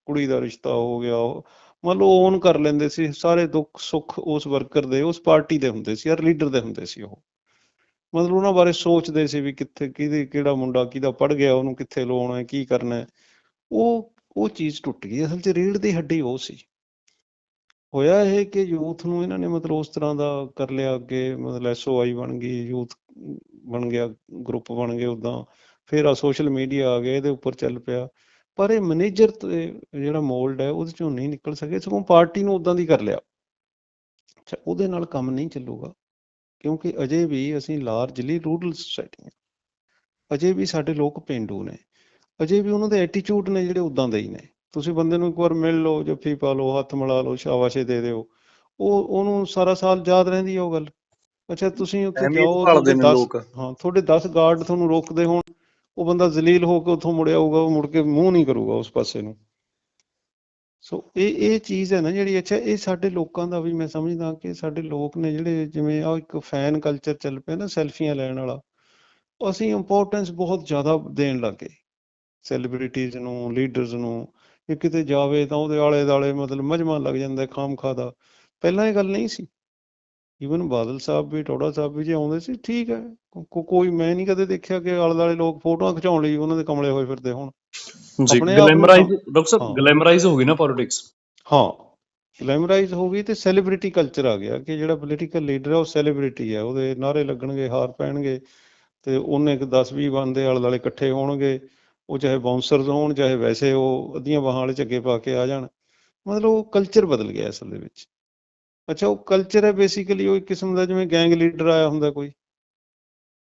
ਕੁੜੀ ਦਾ ਰਿਸ਼ਤਾ ਹੋ ਗਿਆ, ਉਹ ਮੰਨ ਲਓ ਓਨ ਕਰ ਲੈਂਦੇ ਸੀ, ਸਾਰੇ ਦੁੱਖ ਸੁੱਖ ਉਸ ਵਰਕਰ ਦੇ, ਉਸ ਪਾਰਟੀ ਦੇ ਹੁੰਦੇ ਸੀ, ਯਾਰ ਲੀਡਰ ਦੇ ਹੁੰਦੇ ਸੀ ਉਹ। ਮਤਲਬ ਉਹਨਾਂ ਬਾਰੇ ਸੋਚਦੇ ਸੀ ਵੀ ਕਿੱਥੇ, ਕਿਹਦੇ, ਕਿਹੜਾ ਮੁੰਡਾ ਕਿਹਦਾ ਪੜ ਗਿਆ, ਉਹਨੂੰ ਕਿੱਥੇ ਲਾਉਣਾ ਕੀ ਕਰਨਾ ਉਹ ਉਹ ਚੀਜ਼ ਟੁੱਟ ਗਈ, ਅਸਲ 'ਚ ਰੀੜ ਦੀ ਹੱਡੀ ਉਹ ਸੀ। ਹੋਇਆ ਇਹ ਕਿ ਯੂਥ ਨੂੰ ਇਹਨਾਂ ਨੇ ਮਤਲਬ ਉਸ ਤਰ੍ਹਾਂ ਦਾ ਕਰ ਲਿਆ ਅੱਗੇ, ਮਤਲਬ ਐਸਓਆਈ ਬਣ ਗਈ, ਯੂਥ ਬਣ ਗਿਆ, ਗਰੁੱਪ ਬਣ ਗਏ ਉਦਾਂ। ਫਿਰ ਆ ਸੋਸ਼ਲ ਮੀਡੀਆ ਆ ਗਿਆ, ਇਹਦੇ ਉੱਪਰ ਚੱਲ ਪਿਆ। ਪਰ ਇਹ ਮੈਨੇਜਰ ਜਿਹੜਾ ਮੋਲਡ ਹੈ, ਉਹਦੇ ਚੋਂ ਨਹੀਂ ਨਿਕਲ ਸਕੇ, ਸਗੋਂ ਪਾਰਟੀ ਨੂੰ ਉਦਾਂ ਦੀ ਕਰ ਲਿਆ। ਅੱਛਾ, ਉਹਦੇ ਨਾਲ ਕੰਮ ਨਹੀਂ ਚੱਲੂਗਾ, ਕਿਉਂਕਿ ਅਜੇ ਵੀ ਅਸੀਂ ਲਾਰਜਲੀ ਰੂਰਲ ਸੋਸਾਇਟੀ ਹਾਂ। ਅਜੇ ਵੀ ਸਾਡੇ ਲੋਕ ਪਿੰਡੂ ਨੇ। ਅਜੇ ਵੀ ਉਹਨਾਂ ਦੇ ਐਟੀਟਿਊਡ ਨੇ ਜਿਹੜੇ ਉਦਾਂ ਦੇ ਹੀ ਨੇ। ਤੁਸੀਂ ਬੰਦੇ ਨੂੰ ਇੱਕ ਵਾਰ ਮਿਲ ਲਓ ਜੱਫੀ ਪਾ ਲਓ ਹੱਥ ਮਿਲਾ ਲਓ ਸ਼ਾਬਾਸ਼ੇ ਦੇ ਦਿਓ। ਉਹ ਉਹਨੂੰ ਸਾਰਾ ਸਾਲ ਯਾਦ ਰਹਿੰਦੀ ਹੈ ਉਹ ਗੱਲ। ਅੱਛਾ ਤੁਸੀਂ ਉੱਥੇ ਜਾਓ ਭਾਲਦੇ ਤੁਹਾਡੇ ਨੇ 10 ਲੋਕ। ਹਾਂ ਤੁਹਾਡੇ 10 ਗਾਰਡ ਤੁਹਾਨੂੰ ਰੋਕਦੇ ਹੋਣ। ਉਹ ਬੰਦਾ ਜ਼ਲੀਲ ਹੋ ਕੇ ਉੱਥੋਂ ਮੁੜਿਆ ਆਊਗਾ ਉਹ ਮੁੜ ਕੇ ਮੂੰਹ ਨਹੀਂ ਕਰੂਗਾ ਉਸ ਪਾਸੇ ਨੂੰ। ਸੋ ਇਹ ਇਹ ਚੀਜ਼ ਹੈ ਨਾ ਜਿਹੜੀ ਅੱਛਾ ਇਹ ਸਾਡੇ ਲੋਕਾਂ ਦਾ ਵੀ ਮੈਂ ਸਮਝਦਾ ਕਿ ਸਾਡੇ ਲੋਕ ਨੇ ਜਿਹੜੇ ਜਿਵੇਂ ਆ ਇੱਕ ਫੈਨ ਕਲਚਰ ਚੱਲ ਪਿਆ ਨਾ ਸੈਲਫੀਆਂ ਲੈਣ ਵਾਲਾ। ਅਸੀਂ ਇੰਪੋਰਟੈਂਸ ਬਹੁਤ ਜ਼ਿਆਦਾ ਦੇਣ ਲੱਗੇ ਸੈਲੀਬ੍ਰਿਟੀਜ਼ ਨੂੰ ਲੀਡਰਸ ਨੂੰ ਇਹ ਕਿਤੇ ਜਾਵੇ ਤਾਂ ਉਹਦੇ ਆਲੇ ਦਾਲੇ ਮਤਲਬ ਮਜਮਾ ਲੱਗ ਜਾਂਦਾ ਖਾਮਖਾ ਦਾ। ਪਹਿਲਾਂ ਇਹ ਗੱਲ ਨਹੀਂ ਸੀ। ਈਵਨ ਬਾਦਲ ਸਾਹਿਬ ਵੀ ਟੋੜਾ ਸਾਹਿਬ ਵੀ ਜੇ ਆਉਂਦੇ ਸੀ ਠੀਕ ਹੈ। ਕੋਈ ਮੈਂ ਨਹੀਂ ਕਦੇ ਦੇਖਿਆ ਕਿ ਆਲੇ ਦਾਲੇ ਲੋਕ ਫੋਟੋਆਂ ਖਿਚਾਉਣ ਲਈ ਉਹਨਾਂ ਦੇ ਕਮਲੇ ਹੋਏ ਫਿਰਦੇ ਹੋਣ। ਜੀ ਗਲੈਮਰਾਈਜ਼ ਡਾਕਟਰ ਸਾਹਿਬ। ਗਲੈਮਰਾਈਜ਼ ਹੋ ਗਈ ਨਾ ਪੋਲਿਟਿਕਸ ਹਾਂ। ਗਲੈਮਰਾਈਜ਼ ਹੋ ਗਈ ਤੇ ਸੈਲੀਬ੍ਰਿਟੀ ਕਲਚਰ ਆ ਗਿਆ ਕਿ ਜਿਹੜਾ ਪੋਲੀਟੀਕਲ ਲੀਡਰ ਹੈ ਉਹ ਸੈਲੀਬ੍ਰਿਟੀ ਹੈ। ਉਹਦੇ ਨਾਰੇ ਲੱਗਣਗੇ ਹਾਰ ਪੈਣਗੇ ਤੇ ਉਹਨੇ ਇੱਕ 10 20 ਬੰਦੇ ਆਲੇ ਦੁਆਲੇ ਇਕੱਠੇ ਹੋਣਗੇ। ਉਹ ਚਾਹੇ ਬਾਉਂਸਰਸ ਹੋਣ, ਚਾਹੇ ਵੈਸੇ ਉਹ ਅੱਧੀਆਂ ਬਾਹਾਂ ਵਾਲੇ ਝੱਗੇ ਪਾ ਕੇ ਆ ਜਾਣ। ਮਤਲਬ ਉਹ ਕਲਚਰ ਬਦਲ ਗਿਆ ਅਸਲ ਦੇ ਵਿੱਚ। ਅੱਛਾ, ਉਹ ਕਲਚਰ ਹੈ ਬੇਸਿਕਲੀ ਉਹ ਇੱਕ ਕਿਸਮ ਦਾ ਜਿਵੇਂ ਗੈਂਗ ਲੀਡਰ ਆਇਆ ਹੁੰਦਾ ਕੋਈ।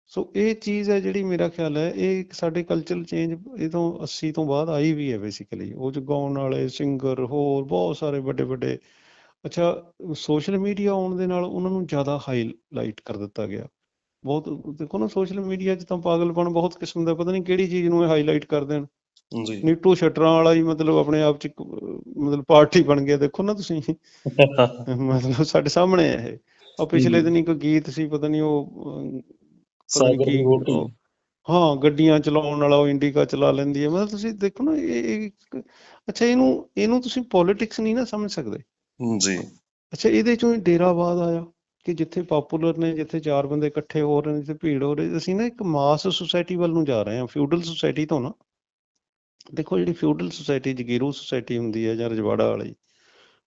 ਸੋ ਇਹ ਚੀਜ਼ ਹੈ ਜਿਹੜੀ ਮੇਰਾ ਖਿਆਲ ਹੈ, ਇਹ ਸਾਡੇ ਕਲਚਰਲ ਚੇਂਜ ਇਹ ਤੋਂ 80 ਤੋਂ ਬਾਅਦ ਆਈ ਵੀ ਹੈ ਬੇਸਿਕਲੀ ਉਹ 'ਚ ਗਾਉਣ ਵਾਲੇ ਸਿੰਗਰ ਹੋਰ ਬਹੁਤ ਸਾਰੇ ਵੱਡੇ ਵੱਡੇ। ਅੱਛਾ ਸੋਸ਼ਲ ਮੀਡੀਆ ਆਉਣ ਦੇ ਨਾਲ ਉਹਨਾਂ ਨੂੰ ਜ਼ਿਆਦਾ ਹਾਈਲਾਈਟ ਕਰ ਦਿੱਤਾ ਗਿਆ। ਬਹੁਤ ਦੇਖੋ ਨਾ ਸੋਸ਼ਲ ਮੀਡੀਆ 'ਚ ਤਾਂ ਪਾਗਲਪਨ ਬਹੁਤ ਕਿਸਮ ਦਾ ਪਤਾ ਨਹੀਂ ਕਿਹੜੀ ਚੀਜ਼ ਨੂੰ ਇਹ ਹਾਈਲਾਈਟ ਕਰ ਦੇਣ। ਜੀ। ਨੀਟੂ ਸ਼ਟਰਾਂ ਵਾਲਾ ਹੀ ਮਤਲਬ ਆਪਣੇ ਆਪ 'ਚ ਮਤਲਬ ਪਾਰਟੀ ਬਣ ਗਿਆ ਦੇਖੋ ਨਾ ਤੁਸੀਂ। ਮਤਲਬ ਸਾਡੇ ਸਾਹਮਣੇ ਹੈ ਇਹ। ਪਿਛਲੇ। ਦਿਨ ਇੱਕ ਗੀਤ ਸੀ ਪਤਾ ਨਹੀਂ ਉਹ ਸਾਗਰ ਹਾਂ ਗੱਡੀਆਂ ਚਲਾਉਣ ਵਾਲਾ ਉਹ ਇੰਡੀਕਾ ਚਲਾ ਲੈਂਦੀ ਹੈ। ਮਤਲਬ ਤੁਸੀਂ ਦੇਖੋ ਨਾ ਇਹ ਅੱਛਾ ਇਹਨੂੰ ਇਹਨੂੰ ਤੁਸੀਂ ਪੋਲਿਟਿਕਸ ਨਹੀਂ ਨਾ ਸਮਝ ਸਕਦੇ। ਜੀ। ਅੱਛਾ ਇਹਦੇ ਚੋਂ ਡੇਰਾਵਾਦ ਆਇਆ। ਕਿ ਜਿੱਥੇ ਪਪੂਲਰ ਨੇ, ਜਿੱਥੇ ਚਾਰ ਬੰਦੇ ਇਕੱਠੇ ਹੋ ਰਹੇ ਨੇ, ਜਿੱਥੇ ਭੀੜ ਹੋ ਰਹੀ ਅਸੀਂ ਨਾ ਇੱਕ ਮਾਸ ਸੁਸਾਇਟੀ ਵੱਲ ਨੂੰ ਜਾ ਰਹੇ ਹਾਂ ਫਿਊਡਲ ਸੁਸਾਇਟੀ ਤੋਂ ਨਾ। ਦੇਖੋ ਜਿਹੜੀ ਫਿਊਡਲ ਸੁਸਾਇਟੀ ਜਗੀਰੂ ਸੁਸਾਇਟੀ ਹੁੰਦੀ ਹੈ ਜਾਂ ਰਜਵਾੜਾ ਵਾਲੀ,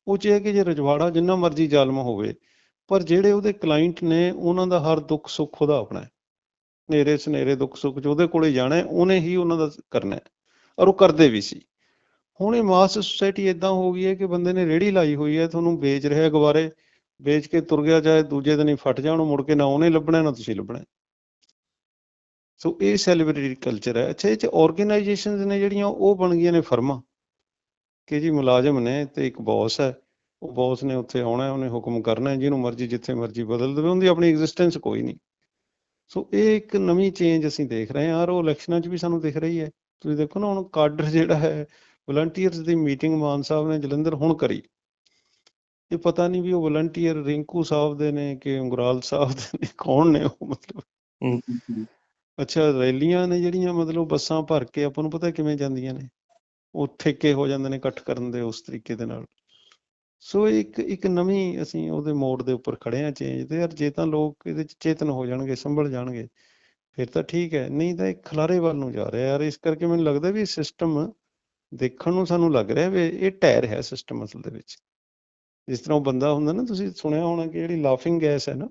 ਉਹ ਚ ਹੈ ਕਿ ਜੇ ਰਜਵਾੜਾ ਜਿੰਨਾ ਮਰਜ਼ੀ ਜ਼ਾਲਮ ਹੋਵੇ, ਪਰ ਜਿਹੜੇ ਉਹਦੇ ਕਲਾਇੰਟ ਨੇ, ਉਹਨਾਂ ਦਾ ਹਰ ਦੁੱਖ ਸੁੱਖ ਉਹਦਾ ਆਪਣਾ ਹੈ। ਨੇਰੇ ਸਨੇਰੇ ਦੁੱਖ ਸੁੱਖ ਚ ਉਹਦੇ ਕੋਲੇ ਜਾਣਾ ਹੈ, ਉਹਨੇ ਹੀ ਉਹਨਾਂ ਦਾ ਕਰਨਾ ਹੈ, ਔਰ ਉਹ ਕਰਦੇ ਵੀ ਸੀ। ਹੁਣ ਇਹ ਮਾਸ ਸੁਸਾਇਟੀ ਇਦਾਂ ਹੋ ਗਈ ਹੈ ਕਿ ਬੰਦੇ ਨੇ ਰੇੜੀ ਲਾਈ ਹੋਈ ਹੈ, ਤੁਹਾਨੂੰ ਵੇਚ ਰਿਹਾ ਗਵਾਰੇ ਵੇਚ ਕੇ ਤੁਰ ਗਿਆ, ਚਾਹੇ ਦੂਜੇ ਦਿਨ ਹੀ ਫਟ ਜਾਣ, ਉਹ ਮੁੜ ਕੇ ਨਾ ਉਹਨੇ ਲੱਭਣਾ, ਨਾ ਤੁਸੀਂ ਲੱਭਣਾ। ਸੋ ਇਹ ਸੈਲੀਬ੍ਰਿਟੀ ਕਲਚਰ ਹੈ। ਅੱਛਾ, ਇਹ ਚ ਆਰਗੇਨਾਈਜੇਸ਼ਨਸ ਨੇ ਜਿਹੜੀਆਂ, ਉਹ ਬਣ ਗਈਆਂ ਨੇ ਫਰਮਾਂ ਕਿ ਜੀ ਮੁਲਾਜ਼ਮ ਨੇ ਤੇ ਇੱਕ ਬੌਸ ਹੈ। ਉਹ ਬੌਸ ਨੇ ਉੱਥੇ ਆਉਣਾ, ਉਹਨੇ ਹੁਕਮ ਕਰਨਾ ਜਿਹਨੂੰ ਮਰਜ਼ੀ, ਜਿੱਥੇ ਮਰਜ਼ੀ ਬਦਲ ਦੇਵੇ, ਉਹਦੀ ਆਪਣੀ ਐਗਜ਼ਿਸਟੈਂਸ ਕੋਈ ਨਹੀਂ। ਸੋ ਇਹ ਇੱਕ ਨਵੀਂ ਚੇਂਜ ਅਸੀਂ ਦੇਖ ਰਹੇ ਹਾਂ, ਔਰ ਉਹ ਇਲੈਕਸ਼ਨਾਂ 'ਚ ਵੀ ਸਾਨੂੰ ਦਿਖ ਰਹੀ ਹੈ। ਤੁਸੀਂ ਦੇਖੋ ਨਾ, ਹੁਣ ਕਾਡਰ ਜਿਹੜਾ ਹੈ ਵਲੰਟੀਅਰਸ ਦੀ ਮੀਟਿੰਗ ਮਾਨ ਸਾਹਿਬ ਨੇ ਜਲੰਧਰ ਹੁਣ ਕਰੀ। ਇਹ ਪਤਾ ਨਹੀਂ ਵੀ ਉਹ ਵਲੰਟੀਅਰ ਰਿੰਕੂ ਸਾਹਿਬ ਦੇ ਨੇ ਕਿ ਉਂਗਰਾਲ ਸਾਹਿਬ ਦੇ ਨੇ ਕੌਣ ਨੇ ਉਹ ਮਤਲਬ। ਅੱਛਾ ਰੈਲੀਆਂ ਨੇ ਜਿਹੜੀਆਂ ਮਤਲਬ ਬੱਸਾਂ ਭਰ ਕੇ ਆਪਾਂ ਨੂੰ ਪਤਾ ਕਿਵੇਂ ਜਾਂਦੀਆਂ ਨੇ? ਉਹ ਠੇਕੇ ਹੋ ਜਾਂਦੇ ਨੇ ਇਕੱਠ ਕਰਨ ਦੇ ਉਸ ਤਰੀਕੇ ਦੇ ਨਾਲ। ਸੋ ਇੱਕ ਇੱਕ ਨਵੀਂ ਅਸੀਂ ਉਹਦੇ ਮੋੜ ਦੇ ਉੱਪਰ ਖੜੇ ਆ ਚੇਂਜ ਤੇ ਯਾਰ ਜੇ ਤਾਂ ਲੋਕ ਇਹਦੇ ਚ ਚੇਤਨ ਹੋ ਜਾਣਗੇ ਸੰਭਲ ਜਾਣਗੇ ਫਿਰ ਤਾਂ ਠੀਕ ਹੈ। ਨਹੀਂ ਤਾਂ ਇਹ ਖਲਾਰੇ ਵੱਲ ਨੂੰ ਜਾ ਰਿਹਾ ਯਾਰ ਇਸ ਕਰਕੇ ਮੈਨੂੰ ਲੱਗਦਾ ਵੀ ਸਿਸਟਮ ਦੇਖਣ ਨੂੰ ਸਾਨੂੰ ਲੱਗ ਰਿਹਾ ਵੀ ਇਹ ਢਹਿ ਰਿਹਾ ਸਿਸਟਮ ਅਸਲ ਦੇ ਵਿੱਚ। ਜਿਸ ਤਰ੍ਹਾਂ ਉਹ ਬੰਦਾ ਹੁੰਦਾ ਨਾ ਤੁਸੀਂ ਸੁਣਿਆ ਹੋਣਾ ਕਿ ਜਿਹੜੀ ਲਾਫਿੰਗ ਗੈਸ ਹੈ ਨਾ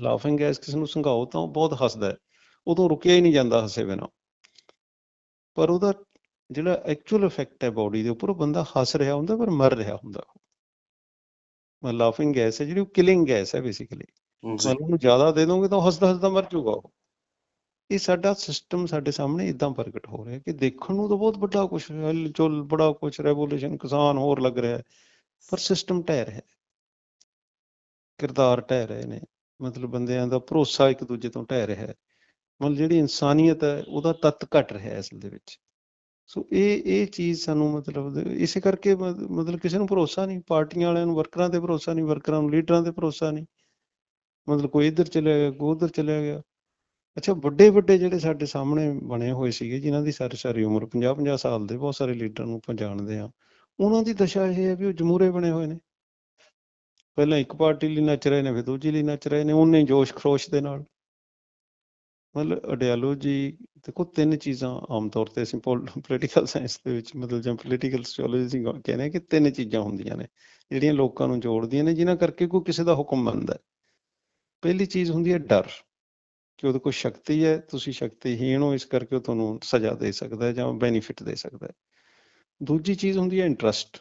ਲਾਫਿੰਗ ਗੈਸ ਕਿਸੇ ਨੂੰ ਸੰਘਾਓ ਤਾਂ ਉਹ ਬਹੁਤ ਹੱਸਦਾ ਹੈ। ਉਦੋਂ ਰੁਕਿਆ ਹੀ ਨਹੀਂ ਜਾਂਦਾ ਹੱਸੇ ਬਿਨਾਂ। ਪਰ ਉਹਦਾ ਜਿਹੜਾ ਐਕਚੁਅਲ ਇਫੈਕਟ ਹੈ ਬਾਡੀ ਦੇ ਉੱਪਰ ਉਹ ਬੰਦਾ ਹੱਸ ਰਿਹਾ ਹੁੰਦਾ ਪਰ ਮਰ ਰਿਹਾ ਹੁੰਦਾ। ਉਹ ਲਾਫਿੰਗ ਗੈਸ ਹੈ ਜਿਹੜੀ ਉਹ ਕਿਲਿੰਗ ਗੈਸ ਹੈ ਬੇਸਿਕਲੀ ਜੀ ਮਤਲਬ ਉਹਨੂੰ ਜ਼ਿਆਦਾ ਦੇ ਦੋਗੇ ਤਾਂ ਹੱਸਦਾ ਹੱਸਦਾ ਮਰ ਜਾਊਗਾ ਉਹ। ਇਹ ਸਾਡਾ ਸਿਸਟਮ ਸਾਡੇ ਸਾਹਮਣੇ ਇਦਾਂ ਪ੍ਰਗਟ ਹੋ ਰਿਹਾ ਕਿ ਦੇਖਣ ਨੂੰ ਤਾਂ ਬਹੁਤ ਵੱਡਾ ਕੁਝ ਹਿਲਜੁਲ ਬੜਾ ਕੁਝ ਰੈਵੋਲੂਸ਼ਨ ਕਿਸਾਨ ਹੋਰ ਲੱਗ ਰਿਹਾ ਹੈ। ਪਰ ਸਿਸਟਮ ਢਹਿ ਰਿਹਾ ਕਿਰਦਾਰ ਢਹਿ ਰਹੇ ਨੇ ਮਤਲਬ ਬੰਦਿਆਂ ਦਾ ਭਰੋਸਾ ਇੱਕ ਦੂਜੇ ਤੋਂ ਢਹਿ ਰਿਹਾ ਹੈ। ਮਤਲਬ ਜਿਹੜੀ ਇਨਸਾਨੀਅਤ ਹੈ, ਉਹਦਾ ਤੱਤ ਘਟ ਰਿਹਾ ਹੈ ਅਸਲ ਦੇ ਵਿੱਚ। ਸੋ ਇਹ ਇਹ ਚੀਜ਼ ਸਾਨੂੰ ਮਤਲਬ ਇਸੇ ਕਰਕੇ ਮਤਲਬ ਕਿਸੇ ਨੂੰ ਭਰੋਸਾ ਨਹੀਂ। ਪਾਰਟੀਆਂ ਵਾਲਿਆਂ ਨੂੰ, ਵਰਕਰਾਂ ਤੇ ਭਰੋਸਾ ਨਹੀਂ, ਵਰਕਰਾਂ ਨੂੰ, ਲੀਡਰਾਂ ਤੇ ਭਰੋਸਾ ਨਹੀਂ। ਮਤਲਬ ਕੋਈ ਇੱਧਰ ਚਲਿਆ ਗਿਆ, ਕੋਈ ਉੱਧਰ ਚਲਿਆ ਗਿਆ। ਅੱਛਾ ਵੱਡੇ ਵੱਡੇ ਜਿਹੜੇ ਸਾਡੇ ਸਾਹਮਣੇ ਬਣੇ ਹੋਏ ਸੀਗੇ, ਜਿਨ੍ਹਾਂ ਦੀ ਸਾਰੀ ਸਾਰੀ ਉਮਰ 50 50 ਸਾਲ ਦੇ ਬਹੁਤ ਸਾਰੇ ਲੀਡਰਾਂ ਨੂੰ ਆਪਾਂ ਜਾਣਦੇ ਆ ਉਹਨਾਂ ਦੀ ਦਸ਼ਾ ਇਹ ਹੈ ਵੀ ਉਹ ਜਮੂਰੇ ਬਣੇ ਹੋਏ ਨੇ। ਪਹਿਲਾਂ ਇੱਕ ਪਾਰਟੀ ਲਈ ਨੱਚ ਰਹੇ ਨੇ, ਫਿਰ ਦੂਜੀ ਲਈ ਨੱਚ ਰਹੇ ਨੇ, ਉਹਨੇ ਜੋਸ਼ ਖਰੋਸ਼ ਦੇ ਨਾਲ। ਮਤਲਬ ਅਡਿਆਲੋ ਦੇਖੋ, ਤਿੰਨ ਚੀਜ਼ਾਂ ਆਮ ਤੌਰ ਤੇ ਅਸੀਂ ਪੋਲੀਟੀਕਲ ਸਾਇੰਸ ਦੇ ਵਿੱਚ ਮਤਲਬ ਜਾਂ ਪੋਲੀਟੀਕਲ ਸੋਸ਼ੀਓਲੋਜੀ ਅਸੀਂ ਗ- ਕਹਿੰਦੇ ਹਾਂ ਕਿ ਤਿੰਨ ਚੀਜ਼ਾਂ ਹੁੰਦੀਆਂ ਨੇ, ਜਿਹੜੀਆਂ ਲੋਕਾਂ ਨੂੰ ਜੋੜਦੀਆਂ ਨੇ, ਜਿਨ੍ਹਾਂ ਕਰਕੇ ਕੋਈ ਕਿਸੇ ਦਾ ਹੁਕਮ ਬਣਦਾ ਪਹਿਲੀ ਚੀਜ਼ ਹੁੰਦੀ ਹੈ ਡਰ, ਕਿ ਉਹਦੇ ਕੋਲ ਸ਼ਕਤੀ ਹੈ, ਤੁਸੀਂ ਸ਼ਕਤੀਹੀਣ ਹੋ, ਇਸ ਕਰਕੇ ਉਹ ਤੁਹਾਨੂੰ ਸਜ਼ਾ ਦੇ ਸਕਦਾ ਹੈ ਜਾਂ ਬੈਨੀਫਿਟ ਦੇ ਸਕਦਾ ਹੈ। ਦੂਜੀ ਚੀਜ਼ ਹੁੰਦੀ ਹੈ ਇੰਟਰਸਟ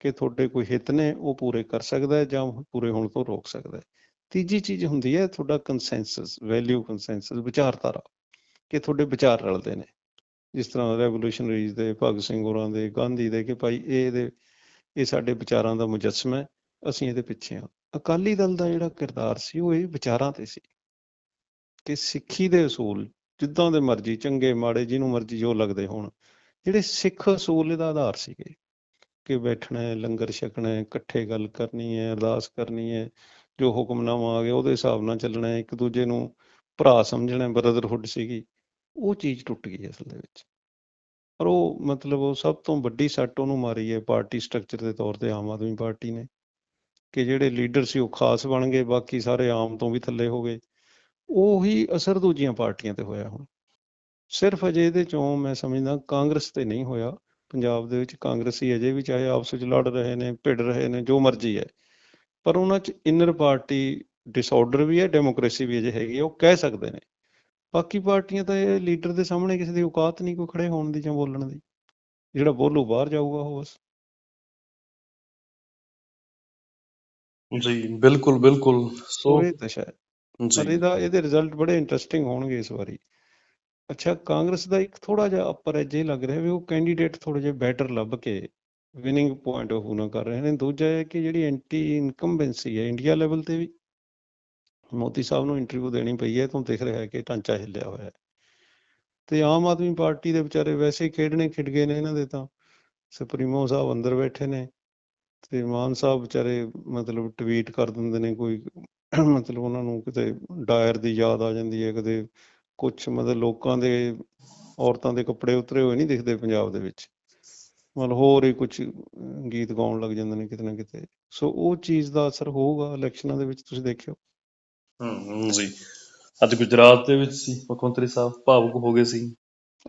ਕਿ ਤੁਹਾਡੇ ਕੋਈ ਹਿੱਤ ਨੇ, ਉਹ ਪੂਰੇ ਕਰ ਸਕਦਾ ਹੈ ਜਾਂ ਪੂਰੇ ਹੋਣ ਤੋਂ ਰੋਕ ਸਕਦਾ ਹੈ। ਤੀਜੀ ਚੀਜ਼ ਹੁੰਦੀ ਹੈ ਤੁਹਾਡਾ ਕੰਸੈਂਸਸ ਵੈਲਿਊ ਕੰਸੈਂਸਸ ਵਿਚਾਰਧਾਰਾ, ਕਿ ਤੁਹਾਡੇ ਵਿਚਾਰ ਰਲਦੇ ਨੇ। ਜਿਸ ਤਰ੍ਹਾਂ ਰੈਵੋਲੂਸ਼ਨਰੀਜ਼ ਦੇ, ਭਗਤ ਸਿੰਘ ਹੋਰਾਂ ਦੇ, ਗਾਂਧੀ ਦੇ ਕਿ ਭਾਈ ਇਹ ਇਹਦੇ, ਇਹ ਸਾਡੇ ਵਿਚਾਰਾਂ ਦਾ ਮੁਜੱਸਮਾ ਹੈ, ਅਸੀਂ ਇਹਦੇ ਪਿੱਛੇ ਹਾਂ। ਅਕਾਲੀ ਦਲ ਦਾ ਜਿਹੜਾ ਕਿਰਦਾਰ ਸੀ, ਉਹ ਇਹ ਵਿਚਾਰਾਂ ਤੇ ਸੀ। ਕਿ ਸਿੱਖੀ ਦੇ ਅਸੂਲ, ਜਿੱਦਾਂ ਦੇ ਮਰਜ਼ੀ, ਚੰਗੇ, ਮਾੜੇ, ਜਿਹਨੂੰ ਮਰਜ਼ੀ ਜੋ ਲੱਗਦੇ ਹੋਣ ਜਿਹੜੇ ਸਿੱਖ ਅਸੂਲ ਦਾ ਆਧਾਰ ਸੀਗੇ ਕਿ ਬੈਠਣਾ ਹੈ, ਲੰਗਰ ਛਕਣਾ ਹੈ, ਇਕੱਠੇ ਗੱਲ ਕਰਨੀ ਹੈ, ਅਰਦਾਸ ਕਰਨੀ ਹੈ, ਜੋ ਹੁਕਮਨਾਮਾ ਆ ਗਿਆ ਉਹਦੇ ਹਿਸਾਬ ਨਾਲ ਚੱਲਣਾ ਹੈ, ਇੱਕ ਦੂਜੇ ਨੂੰ ਭਰਾ ਸਮਝਣਾ ਬ੍ਰਦਰਹੁੱਡ ਸੀਗੀ, ਉਹ ਚੀਜ਼ ਟੁੱਟ ਗਈ ਅਸਲ ਦੇ ਵਿੱਚ। ਪਰ ਉਹ ਮਤਲਬ ਉਹ ਸਭ ਤੋਂ ਵੱਡੀ ਸੱਟ ਉਹਨੂੰ ਮਾਰੀ ਹੈ ਪਾਰਟੀ ਸਟਰਕਚਰ ਦੇ ਤੌਰ ਤੇ ਆਮ ਆਦਮੀ ਪਾਰਟੀ ਨੇ, ਕਿ ਜਿਹੜੇ ਲੀਡਰ ਸੀ ਉਹ ਖਾਸ ਬਣ ਗਏ, ਬਾਕੀ ਸਾਰੇ ਆਮ ਤੋਂ ਵੀ ਥੱਲੇ ਹੋ ਗਏ। ਉਹੀ ਅਸਰ ਦੂਜੀਆਂ ਪਾਰਟੀਆਂ ਤੇ ਹੋਇਆ ਹੁਣ। ਸਿਰਫ ਅਜੇ ਇਹਦੇ ਚੋਂ ਮੈਂ ਸਮਝਦਾ ਕਾਂਗਰਸ ਤੇ ਨਹੀਂ ਹੋਇਆ। ਪੰਜਾਬ ਦੇ ਵਿੱਚ ਕਾਂਗਰਸੀ ਅਜੇ ਵੀ ਚਾਹੇ ਆਪਸ ਵਿੱਚ ਲੜ ਰਹੇ ਨੇ ਭਿੜ ਰਹੇ ਨੇ ਜੋ ਮਰਜ਼ੀ ਹੈ। ਪਰ ਉਹਨਾਂ 'ਚ ਇਨਰ ਪਾਰਟੀ ਡਿਸਆਰਡਰ ਵੀ ਹੈ ਡੈਮੋਕ੍ਰੇਸੀ ਵੀ ਅਜੇ ਹੈਗੀ ਉਹ ਕਹਿ ਸਕਦੇ ਨੇ। ਬਾਕੀ ਪਾਰਟੀਆਂ ਤਾਂ ਇਹ ਲੀਡਰ ਦੇ ਸਾਹਮਣੇ ਕਿਸੇ ਦੀ ਔਕਾਤ ਨਹੀਂ ਕੋਈ ਖੜੇ ਹੋਣ ਦੀ ਜਾਂ ਬੋਲਣ ਦੀ। ਜਿਹੜਾ ਬੋਲੂ ਬਾਹਰ ਜਾਊਗਾ ਉਹ ਬਸ। ਜੀ ਬਿਲਕੁਲ ਬਿਲਕੁਲ। ਸੋ ਇਹ ਦਸ਼ਾ ਹੈ ਪਰ ਇਹਦੇ ਰਿਜ਼ਲਟ ਬੜੇ ਇੰਟਰਸਟਿੰਗ ਹੋਣਗੇ ਇਸ ਵਾਰੀ। ਅੱਛਾ, ਕਾਂਗਰਸ ਦਾ ਇੱਕ ਥੋੜਾ ਜਿਹਾ ਅਪਰ ਐਜ ਇਹ ਲੱਗ ਰਿਹਾ ਵੀ ਉਹ ਕੈਂਡੀਡੇਟ ਥੋੜੇ ਜਿਹਾ ਬੈਟਰ ਲੱਭ ਕੇ ਵਿਨਿੰਗ ਪੁਆਇੰਟ ਆਫ ਨਾ ਕਰ ਰਹੇ ਨੇ। ਦੂਜਾ ਇਹ ਕਿ ਜਿਹੜੀ ਐਂਟੀ ਇਨਕੰਬੈਂਸੀ ਹੈ ਇੰਡੀਆ ਲੈਵਲ ਤੇ ਵੀ ਮੋਦੀ ਸਾਹਿਬ ਨੂੰ ਇੰਟਰਵਿਊ ਦੇਣੀ ਪਈ ਹੈ ਤੁਹਾਨੂੰ ਦਿਖ ਰਿਹਾ ਹੈ ਕਿ ਢਾਂਚਾ ਹਿੱਲਿਆ ਹੋਇਆ ਹੈ। ਤੇ ਆਮ ਆਦਮੀ ਪਾਰਟੀ ਦੇ ਵਿਚਾਰੇ ਵੈਸੇ ਖੇਡਣੇ ਖਿੜ ਗਏ ਨੇ ਇਹਨਾਂ ਦੇ ਤਾਂ। ਸੁਪਰੀਮੋ ਸਾਹਿਬ ਅੰਦਰ ਬੈਠੇ ਨੇ ਤੇ ਮਾਨ ਸਾਹਿਬ ਵਿਚਾਰੇ ਮਤਲਬ ਟਵੀਟ ਕਰ ਦਿੰਦੇ ਨੇ ਕੋਈ, ਮਤਲਬ ਉਹਨਾਂ ਨੂੰ ਕਿਤੇ ਡਾਇਰ ਦੀ ਯਾਦ ਆ ਜਾਂਦੀ ਹੈ, ਕਦੇ ਕੁਝ ਮਤਲਬ ਲੋਕਾਂ ਦੇ ਔਰਤਾਂ ਦੇ ਕੱਪੜੇ ਉਤਰੇ ਹੋਏ ਨਹੀਂ ਦਿਖਦੇ ਪੰਜਾਬ ਦੇ ਵਿੱਚ। ਮਤਲਬ ਹੋਰ ਹੀ ਕੁਝ ਗੀਤ ਗਾਉਣ ਲੱਗ ਜਾਂਦੇ ਨੇ ਕਿਤੇ ਨਾ ਕਿਤੇ। ਸੋ ਉਹ ਚੀਜ਼ ਦਾ ਅਸਰ ਹੋਊਗਾ ਇਲੈਕਸ਼ਨਾਂ ਦੇ ਵਿੱਚ ਤੁਸੀਂ ਦੇਖਿਓ। ਹਮ ਜੀ। ਅੱਜ ਗੁਜਰਾਤ ਦੇ ਵਿੱਚ ਸੀ ਮੁੱਖ ਮੰਤਰੀ ਸਾਹਿਬ ਭਾਵੁਕ ਹੋ ਗਏ ਸੀ।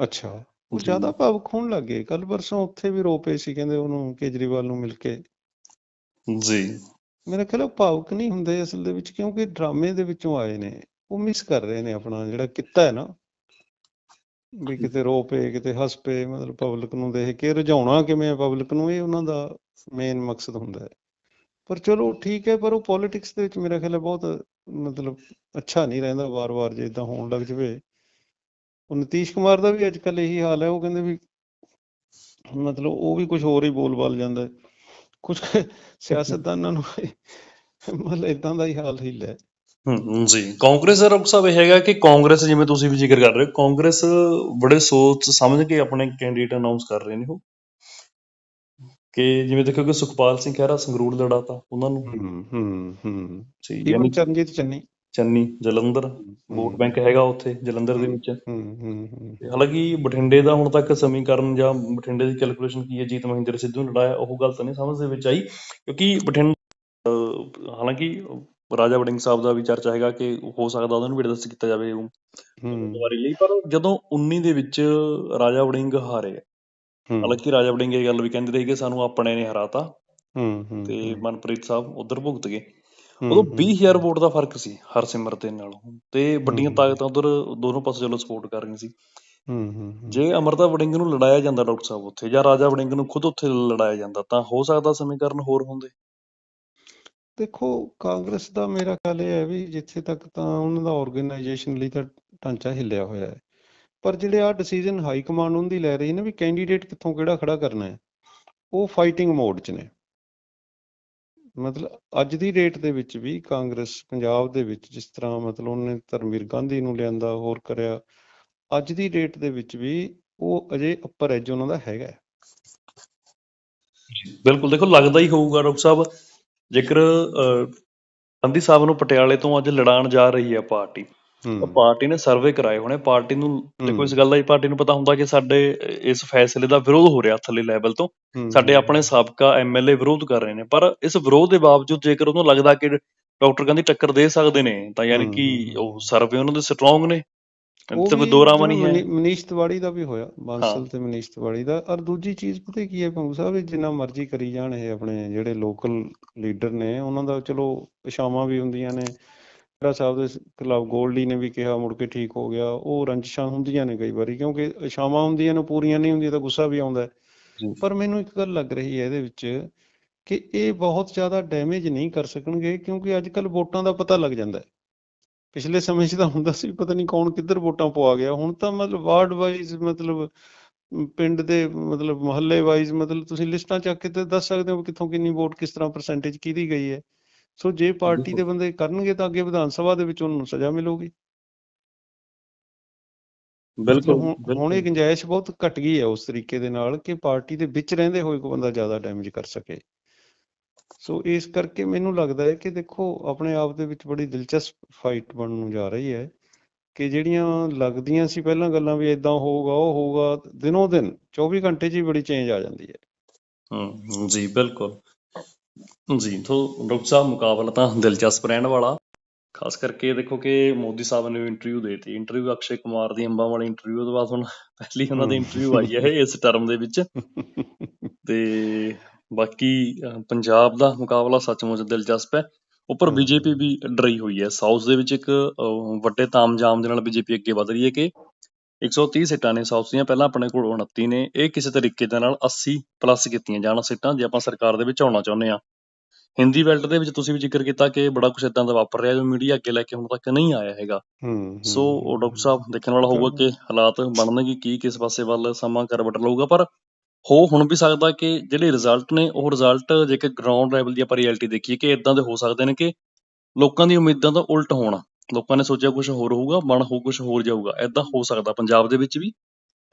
ਅੱਛਾ ਉਹ। ਜ਼ਿਆਦਾ ਭਾਵੁਕ ਹੋਣ ਲੱਗ ਕੱਲ ਪਰਸੋਂ ਉੱਥੇ ਵੀ ਰੋ ਪਏ ਸੀ ਕਹਿੰਦੇ ਉਹਨੂੰ ਕੇਜਰੀਵਾਲ ਨੂੰ ਮਿਲ ਕੇ। ਜੀ। ਮੇਰਾ ਖਿਆਲ ਭਾਵੁਕ ਨਹੀਂ ਹੁੰਦੇ ਅਸਲ ਦੇ ਵਿੱਚ ਕਿਉਂਕਿ ਡਰਾਮੇ ਦੇ ਵਿੱਚੋਂ ਆਏ ਨੇ। ਉਹ ਮਿਸ ਕਰ ਰਹੇ ਨੇ ਆਪਣਾ ਜਿਹੜਾ ਕਿੱਤਾ ਹੈ ਨਾ ਵੀ ਕਿਤੇ ਰੋ ਪਏ ਕਿਤੇ ਹੱਸ ਪਏ ਮਤਲਬ ਪਬਲਿਕ ਨੂੰ ਦੇਖ ਕੇ ਰਜਾਉਣਾ ਕਿਵੇਂ ਪਬਲਿਕ ਨੂੰ ਇਹ ਉਹਨਾਂ ਦਾ ਮੇਨ ਮਕਸਦ ਹੁੰਦਾ ਹੈ। ਪਰ ਚਲੋ ਠੀਕ ਹੈ ਪਰ ਉਹ ਪੋਲਿਟਿਕਸ ਦੇ ਵਿੱਚ ਮੇਰਾ ਖਿਆਲ ਹੈ ਬਹੁਤ ਮਤਲਬ ਅੱਛਾ ਨਹੀਂ ਰਹਿੰਦਾ ਵਾਰ-ਵਾਰ ਜੇ ਇਦਾਂ ਹੋਣ ਲੱਗ ਜਵੇ। ਉਹ ਨਤੀਸ਼ ਕੁਮਾਰ ਦਾ ਵੀ ਅੱਜ ਕੱਲ ਇਹੀ ਹਾਲ ਹੈ ਉਹ ਕਹਿੰਦੇ ਵੀ ਮਤਲਬ ਉਹ ਵੀ ਕੁਝ ਹੋਰ ਹੀ ਬੋਲ ਬਾਲ ਜਾਂਦਾ ਹੈ। ਕੁਝ ਸਿਆਸਤਦਾਨਾਂ ਨੂੰ ਮਤਲਬ ਇਦਾਂ ਦਾ ਹੀ ਹਾਲ ਹੀ। ਹੈ ਜੀ। ਕਾਂਗਰਸ ਦਾ ਰੁਖ ਸਾਹਿਬ ਇਹ ਹੈਗਾ ਕਿ ਕਾਂਗਰਸ ਜਿਵੇਂ ਤੁਸੀਂ ਵੀ ਜ਼ਿਕਰ ਕਰ ਰਹੇ ਹੋ ਕਾਂਗਰਸ ਬੜੇ ਸੋਚ ਸਮਝ ਕੇ ਆਪਣੇ ਕੈਂਡੀਡੇਟ ਅਨਾਉਂਸ ਕਰ ਰਹੇ ਨੇ ਉਹ। ਕਿ ਜਿਵੇਂ ਦੇਖੋ ਕਿ ਸੁਖਪਾਲ ਸਿੰਘ ਖਹਿਰਾ ਸੰਗਰੂਰ ਲੜਾਤਾ ਉਹਨਾਂ ਨੂੰ। ਹੂੰ ਹੂੰ ਹੂੰ। ਜੀ ਯਾਨੀ ਚਰਨਜੀਤ ਚੰਨੀ। ਚੰਨੀ ਜਲੰਧਰ। ਵੋਟ ਬੈਂਕ ਹੈਗਾ ਉੱਥੇ ਜਲੰਧਰ ਦੇ ਵਿੱਚ। ਹੂੰ ਹੂੰ ਹਾਲਾਂਕਿ ਬਠਿੰਡੇ ਦਾ ਹੁਣ ਤੱਕ ਸਮੀਕਰਨ ਜਾਂ ਬਠਿੰਡੇ ਦੀ ਕੈਲਕੂਲੇਸ਼ਨ ਕੀ ਹੈ ਜੀਤ ਮਹਿੰਦਰ ਸਿੱਧੂ ਨੇ ਲੜਾਇਆ ਉਹ ਗੱਲ ਤਾਂ ਨਹੀਂ ਸਮਝ ਦੇ ਵਿੱਚ ਆਈ। ਕਿਉਂਕਿ ਬਠਿੰਡਾ ਹਾਲਾਂਕਿ ਰਾਜਾ ਵੜਿੰਗ ਸਾਹਿਬ ਦਾ ਵੀ ਚਰਚਾ ਹੈਗਾ ਕਿ ਹੋ ਸਕਦਾ ਉਹਨਾਂ ਨੂੰ ਵੀ ਐਡਜਸਟ ਕੀਤਾ ਜਾਵੇ ਉਹ ਹੂੰ। ਵਾਰੀ ਲਈ ਪਰ ਜਦੋਂ 19 ਦੇ ਵਿੱਚ ਰਾਜਾ ਵੜਿੰਗ ਹਾਰੇ ਹਾਲਾਂਕਿ ਰਾਜਾ ਵੜਿੰਗ ਇਹ ਗੱਲ ਵੀ ਕਹਿੰਦੇ ਰਹੇ ਕਿ ਸਾਨੂੰ ਆਪਣੇ ਨੇ ਹਰਾਤਾ ਤੇ ਮਨਪ੍ਰੀਤ ਸਾਹਿਬ ਉਧਰ ਭੁਗਤ ਗਏ। ਉਦੋਂ ਹੂੰ, 20000 ਵੋਟ ਦਾ ਫ਼ਰਕ ਸੀ ਹਰਸਿਮਰਤ ਦੇ ਨਾਲੋਂ। ਤੇ ਵੱਡੀਆਂ। ਤਾਕਤਾਂ ਉਧਰ ਦੋਨੋਂ ਪਾਸੇ ਚਲੋ ਸਪੋਰਟ ਕਰ ਰਹੀਆਂ ਸੀ। ਜੇ ਅਮਰਤਾ ਵੜਿੰਗ ਨੂੰ ਲੜਾਇਆ ਜਾਂਦਾ ਡਾਕਟਰ ਸਾਹਿਬ ਉੱਥੇ ਜਾਂ ਰਾਜਾ ਵੜਿੰਗ ਨੂੰ ਖੁਦ ਉੱਥੇ ਲੜਾਇਆ ਜਾਂਦਾ ਤਾਂ ਹੋ ਸਕਦਾ ਸਮੀਕਰਨ ਹੋਰ ਹੁੰਦੇ। ਦੇਖੋ, ਕਾਂਗਰਸ ਦਾ ਮੇਰਾ ਖਿਆਲ ਇਹ ਹੈ ਵੀ ਜਿੱਥੇ ਤੱਕ ਤਾਂ ਉਹਨਾਂ ਦਾ ਆਰਗੇਨਾਈਜੇਸ਼ਨ ਲਈ ਤਾਂ ਢਾਂਚਾ ਹਿੱਲਿਆ ਹੋਇਆ ਹੈ। ਪਰ ਜਿਹੜੇ ਆ ਡਿਸੀਜਨ ਹਾਈ ਕਮਾਂਡ ਉਹਦੀ ਲੈ ਰਹੀ ਨੇ ਵੀ ਕੈਂਡੀਡੇਟ ਕਿੱਥੋਂ ਕਿਹੜਾ ਖੜਾ ਕਰਨਾ ਹੈ, ਉਹ ਫਾਈਟਿੰਗ ਮੋਡ 'ਚ ਨੇ। ਮਤਲਬ ਅੱਜ ਦੀ ਡੇਟ ਦੇ ਵਿੱਚ ਵੀ ਕਾਂਗਰਸ ਪੰਜਾਬ ਦੇ ਵਿੱਚ ਜਿਸ ਤਰ੍ਹਾਂ ਮਤਲਬ ਉਹਨੇ ਧਰਮਵੀਰ ਗਾਂਧੀ ਨੂੰ ਲਿਆਂਦਾ, ਹੋਰ ਕਰਿਆ, ਅੱਜ ਦੀ ਡੇਟ ਦੇ ਵਿੱਚ ਵੀ ਉਹ ਅਜੇ ਅੱਪਰ ਐਜ ਉਹਨਾਂ ਦਾ ਹੈਗਾ ਬਿਲਕੁਲ, ਦੇਖੋ ਲੱਗਦਾ ਹੀ ਹੋਊਗਾ ਡਾਕਟਰ ਸਾਹਿਬ ਜੇਕਰ ਗਾਂਧੀ ਸਾਹਿਬ ਨੂੰ ਪਟਿਆਲੇ ਤੋਂ ਅੱਜ ਲੜਾਉਣ ਜਾ ਰਹੀ ਹੈ ਪਾਰਟੀ ਤਾਂ ਪਾਰਟੀ ਨੇ ਸਰਵੇ ਕਰਾਏ ਹੋਣੇ। ਪਾਰਟੀ ਨੂੰ ਦੇਖੋ ਇਸ ਗੱਲ ਦਾ ਹੀ ਪਾਰਟੀ ਨੂੰ ਪਤਾ ਹੁੰਦਾ ਕਿ ਸਾਡੇ ਇਸ ਫੈਸਲੇ ਦਾ ਵਿਰੋਧ ਹੋ ਰਿਹਾ ਥੱਲੇ ਲੈਵਲ ਤੋਂ। ਸਾਡੇ ਆਪਣੇ ਸਾਬਕਾ ਐਮਐਲਏ ਵਿਰੋਧ ਕਰ ਰਹੇ ਨੇ। ਪਰ ਇਸ ਵਿਰੋਧ ਦੇ ਬਾਵਜੂਦ ਜੇਕਰ ਉਹਨੂੰ ਲੱਗਦਾ ਕਿ ਡਾਕਟਰ ਗਾਂਧੀ ਟੱਕਰ ਦੇ ਸਕਦੇ ਨੇ ਤਾਂ ਯਾਨੀ ਕਿ ਉਹ ਸਰਵੇ ਉਹਨਾਂ ਦੇ ਸਟਰੋਂਗ ਨੇ। ਤੇ ਕੋਈ ਵੀ ਦੋ ਰਾਵਾਂ ਜਿਵੇਂ ਨਹੀਂ ਹੈ। ਮਨੀ- ਮਨੀਸ਼ ਤਿਵਾੜੀ ਦਾ ਵੀ ਹੋਇਆ ਬਾਂਸਲ ਤੇ ਮਨੀਸ਼ ਤਿਵਾੜੀ ਦਾ। ਔਰ ਦੂਜੀ ਚੀਜ਼ ਪਤਾ ਕੀ ਹੈ ਭੰਗੂ ਸਾਹਿਬ ਜਿੰਨਾ ਮਰਜ਼ੀ ਕਰੀ ਜਾਣ ਇਹ ਆਪਣੇ ਜਿਹੜੇ ਲੋਕਲ ਲੀਡਰ ਨੇ ਉਹਨਾਂ ਦਾ ਚਲੋ ਇਸ਼ਾਵਾਂ ਵੀ ਹੁੰਦੀਆਂ ਨੇ। ਖਹਿਰਾ ਸਾਹਿਬ ਦੇ ਖਿਲਾਫ ਗੋਲਡੀ ਨੇ ਵੀ ਕਿਹਾ ਮੁੜ ਕੇ ਠੀਕ ਹੋ ਗਿਆ ਉਹ ਰੰਜਿਸ਼ਾਂ ਹੁੰਦੀਆਂ ਨੇ ਕਈ ਵਾਰੀ ਕਿਉਂਕਿ ਇਸ਼ਾਵਾਂ ਹੁੰਦੀਆਂ ਨੇ ਪੂਰੀਆਂ ਨਹੀਂ ਹੁੰਦੀਆਂ ਤਾਂ ਗੁੱਸਾ ਵੀ ਆਉਂਦਾ ਪਰ ਮੈਨੂੰ ਇੱਕ ਗੱਲ ਲੱਗ ਰਹੀ ਹੈ ਇਹਦੇ ਵਿੱਚ ਕਿ ਇਹ ਬਹੁਤ ਜ਼ਿਆਦਾ ਡੈਮੇਜ ਨਹੀਂ ਕਰ ਸਕਣਗੇ ਕਿਉਂਕਿ ਅੱਜ ਕੱਲ ਵੋਟਾਂ ਦਾ ਪਤਾ ਲੱਗ ਜਾਂਦਾ ਹੈ। ਪਿਛਲੇ ਸਮੇਂ 'ਚ ਤਾਂ ਹੁੰਦਾ ਸੀ ਪਤਾ ਨਹੀਂ ਕੌਣ ਕਿੱਧਰ ਵੋਟਾਂ ਪਵਾ ਗਿਆ। ਹੁਣ ਤਾਂ ਮਤਲਬ ਵਾਰਡ ਵਾਈਜ਼ ਮਤਲਬ ਪਿੰਡ ਦੇ ਮਤਲਬ ਮੁਹੱਲੇ ਵਾਈਜ਼ ਮਤਲਬ ਤੁਸੀਂ ਲਿਸਟਾਂ ਚੱਕ ਕੇ ਤੇ ਦੱਸ ਸਕਦੇ ਹੋ ਕਿੱਥੋਂ ਕਿੰਨੀ ਵੋਟ ਕਿਸ ਤਰ੍ਹਾਂ ਪਰਸੈਂਟੇਜ ਕਿਹਦੀ ਗਈ ਹੈ। ਸੋ ਜੇ ਪਾਰਟੀ ਦੇ ਬੰਦੇ ਕਰਨਗੇ ਤਾਂ ਅੱਗੇ ਵਿਧਾਨ ਸਭਾ ਦੇ ਵਿੱਚ ਉਹਨਾਂ ਨੂੰ ਸਜ਼ਾ ਮਿਲੂਗੀ। ਬਿਲਕੁਲ ਹੁਣ ਇਹ ਗੁੰਜਾਇਸ਼ ਬਹੁਤ ਘਟ ਗਈ ਹੈ ਉਸ ਤਰੀਕੇ ਦੇ ਨਾਲ ਕਿ ਪਾਰਟੀ ਦੇ ਵਿੱਚ ਰਹਿੰਦੇ ਹੋਏ ਕੋਈ ਬੰਦਾ ਜ਼ਿਆਦਾ ਡੈਮੇਜ ਕਰ ਸਕੇ। ਸੋ ਇਸ ਕਰਕੇ ਮੈਨੂੰ ਲੱਗਦਾ ਹੈ ਕਿ ਦੇਖੋ ਆਪਣੇ ਆਪ ਦੇ ਵਿੱਚ ਬੜੀ ਦਿਲਚਸਪ ਫਾਈਟ ਬਣਨ ਨੂੰ ਜਾ ਰਹੀ ਹੈ ਕਿ ਜਿਹੜੀਆਂ ਲੱਗਦੀਆਂ ਸੀ ਪਹਿਲਾਂ ਗੱਲਾਂ ਵੀ ਇਦਾਂ ਹੋਊਗਾ ਉਹ ਹੋਊਗਾ ਦਿਨੋਂ ਦਿਨ 24 ਘੰਟੇ 'ਚ ਹੀ ਬੜੀ ਚੇਂਜ ਆ ਜਾਂਦੀ ਹੈ। ਹਮ ਜੀ ਬਿਲਕੁਲ। ਜੀ ਤੋਂ ਡਾਕਟਰ ਸਾਹਿਬ ਮੁਕਾਬਲਾ ਤਾਂ ਦਿਲਚਸਪ ਰਹਿਣ ਵਾਲਾ। ਖਾਸ ਕਰਕੇ ਦੇਖੋ ਕਿ ਮੋਦੀ ਸਾਹਿਬ ਨੇ ਇੰਟਰਵਿਊ ਦੇਤੀ। ਇੰਟਰਵਿਊ ਅਕਸ਼ੇ ਕੁਮਾਰ ਦੀ ਅੰਬਾਂ ਵਾਲੀ ਇੰਟਰਵਿਊ ਤੋਂ ਬਾਅਦ ਹੁਣ ਪਹਿਲੀ ਉਹਨਾਂ ਦੀ ਇੰਟਰਵਿਊ ਆਈ ਹੈ ਇਸ ਟਰਮ ਦੇ ਵਿੱਚ। ਤੇ ਬਾਕੀ ਪੰਜਾਬ ਦਾ ਮੁਕਾਬਲਾ ਸੱਚਮੁੱਚ ਦਿਲਚਸਪ ਹੈ। ਉੱਪਰ ਬੀਜੇਪੀ ਵੀ ਡਰੀ ਹੋਈ ਹੈ। ਸਾਊਥ ਦੇ ਵਿੱਚ ਇੱਕ ਵੱਡੇ ਤਾਮਝਾਮ ਦੇ ਨਾਲ ਬੀਜੇਪੀ ਅੱਗੇ ਵਧ ਰਹੀ ਹੈ ਕਿ 130 ਸੀਟਾਂ ਨੇ ਸਾਊਥ ਦੀਆਂ। ਪਹਿਲਾਂ ਆਪਣੇ ਕੋਲ 29 ਨੇ। ਇਹ ਕਿਸੇ ਤਰੀਕੇ ਦੇ ਨਾਲ 80 ਪਲੱਸ ਕੀਤੀਆਂ ਜਾਣ ਸੀਟਾਂ ਜੇ ਆਪਾਂ ਸਰਕਾਰ ਦੇ ਵਿੱਚ ਆਉਣਾ ਚਾਹੁੰਦੇ ਆ ਹਿੰਦੀ ਬੈਲਟ ਦੇ ਵਿੱਚ ਤੁਸੀਂ ਵੀ ਜ਼ਿਕਰ ਕੀਤਾ ਕਿ ਬੜਾ ਕੁਝ ਇਦਾਂ ਦਾ ਵਾਪਰ ਰਿਹਾ ਜੋ ਮੀਡੀਆ ਅੱਗੇ ਲੈ ਕੇ ਹੁਣ ਤੱਕ ਨਹੀਂ ਆਇਆ ਹੈਗਾ। ਸੋ ਡਾਕਟਰ ਸਾਹਿਬ ਦੇਖਣ ਵਾਲਾ ਹੋਊਗਾ ਕਿ ਹਾਲਾਤ ਬਣਨਗੇ ਕੀ ਕਿਸ ਪਾਸੇ ਵੱਲ ਸਮਾਂ ਕਰਵਟ ਲਊਗਾ। ਪਰ ਹੋ ਹੁਣ ਵੀ ਸਕਦਾ ਕਿ ਜਿਹੜੇ ਰਿਜ਼ਲਟ ਨੇ ਉਹ ਰਿਜ਼ਲਟ ਜੇਕਰ ਗਰਾਊਂਡ ਲੈਵਲ ਦੀ ਆਪਾਂ ਰਿਐਲਿਟੀ ਦੇਖੀਏ ਕਿ ਇਦਾਂ ਦੇ ਹੋ ਸਕਦੇ ਨੇ ਕਿ ਲੋਕਾਂ ਦੀ ਉਮੀਦਾਂ ਤੋਂ ਉਲਟ ਹੋਣ। ਲੋਕਾਂ ਨੇ ਸੋਚਿਆ ਕੁਝ ਹੋਰ ਹੋਊਗਾ ਬਣ ਹੋ ਕੁਝ ਹੋਰ ਜਾਊਗਾ। ਇਦਾਂ ਹੋ ਸਕਦਾ ਪੰਜਾਬ ਦੇ ਵਿੱਚ ਵੀ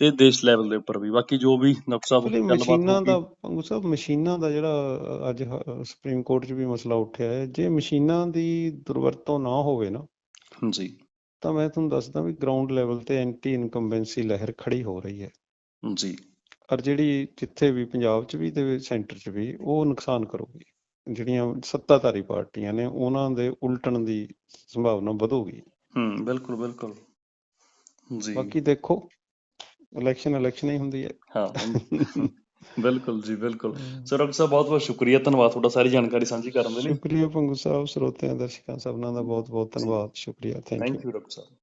ਤੇ ਦੇਸ਼ ਲੈਵਲ ਦੇ ਉੱਪਰ ਵੀ। ਬਾਕੀ ਜੋ ਵੀ ਗੱਲਬਾਤ ਮਸ਼ੀਨਾਂ ਦਾ ਪੰਗੂ ਸਾਹਿਬ ਮਸ਼ੀਨਾਂ ਦਾ ਜਿਹੜਾ ਅੱਜ ਸੁਪਰੀਮ ਕੋਰਟ 'ਚ ਵੀ ਮਸਲਾ ਉੱਠਿਆ ਹੈ। ਜੇ ਮਸ਼ੀਨਾਂ ਦੀ ਦੁਰਵਰਤੋਂ ਨਾ ਹੋਵੇ ਨਾ ਜੀ ਤਾਂ ਮੈਂ ਤੁਹਾਨੂੰ ਦੱਸਦਾ ਵੀ ਗਰਾਊਂਡ ਲੈਵਲ ਤੇ ਐਂਟੀ ਇਨਕੰਬੈਂਸੀ ਲਹਿਰ ਖੜੀ ਹੋ ਰਹੀ ਹੈ। ਜੀ ਔਰ ਜਿਹੜੀ ਜਿੱਥੇ ਵੀ ਪੰਜਾਬ 'ਚ ਵੀ ਤੇ ਸੈਂਟਰ 'ਚ ਵੀ ਉਹ ਨੁਕਸਾਨ ਕਰੂਗੀ। ਜਿਹੜੀਆਂ ਸੱਤਾਧਾਰੀ ਪਾਰਟੀਆਂ ਨੇ ਉਹਨਾਂ ਦੇ ਉਲਟਣ ਦੀ ਸੰਭਾਵਨਾ ਵਧੂਗੀ। ਹੂੰ ਬਿਲਕੁਲ ਬਿਲਕੁਲ। ਜੀ। ਬਾਕੀ ਦੇਖੋ ਇਲੈਕਸ਼ਨ ਇਲੈਕਸ਼ਨ ਹੀ ਹੁੰਦੀ ਹੈ। ਹਾਂ ਬਿਲਕੁਲ ਜੀ ਬਿਲਕੁਲ। ਸੋ ਡਾਕਟਰ ਸਾਹਿਬ ਬਹੁਤ ਬਹੁਤ ਸ਼ੁਕਰੀਆ। ਧੰਨਵਾਦ ਤੁਹਾਡਾ ਸਾਰੀ ਜਾਣਕਾਰੀ ਸਾਂਝੀ ਕਰਨ ਦੇ ਲਈ। ਸ਼ੁਕਰੀਆ ਪੰਗੂ ਸਾਹਿਬ ਸਰੋਤਿਆਂ ਦਰਸ਼ਕਾਂ ਸਭਨਾਂ ਦਾ ਬਹੁਤ ਬਹੁਤ ਧੰਨਵਾਦ। ਸ਼ੁਕਰੀਆ thank you thank you doctor Sahib.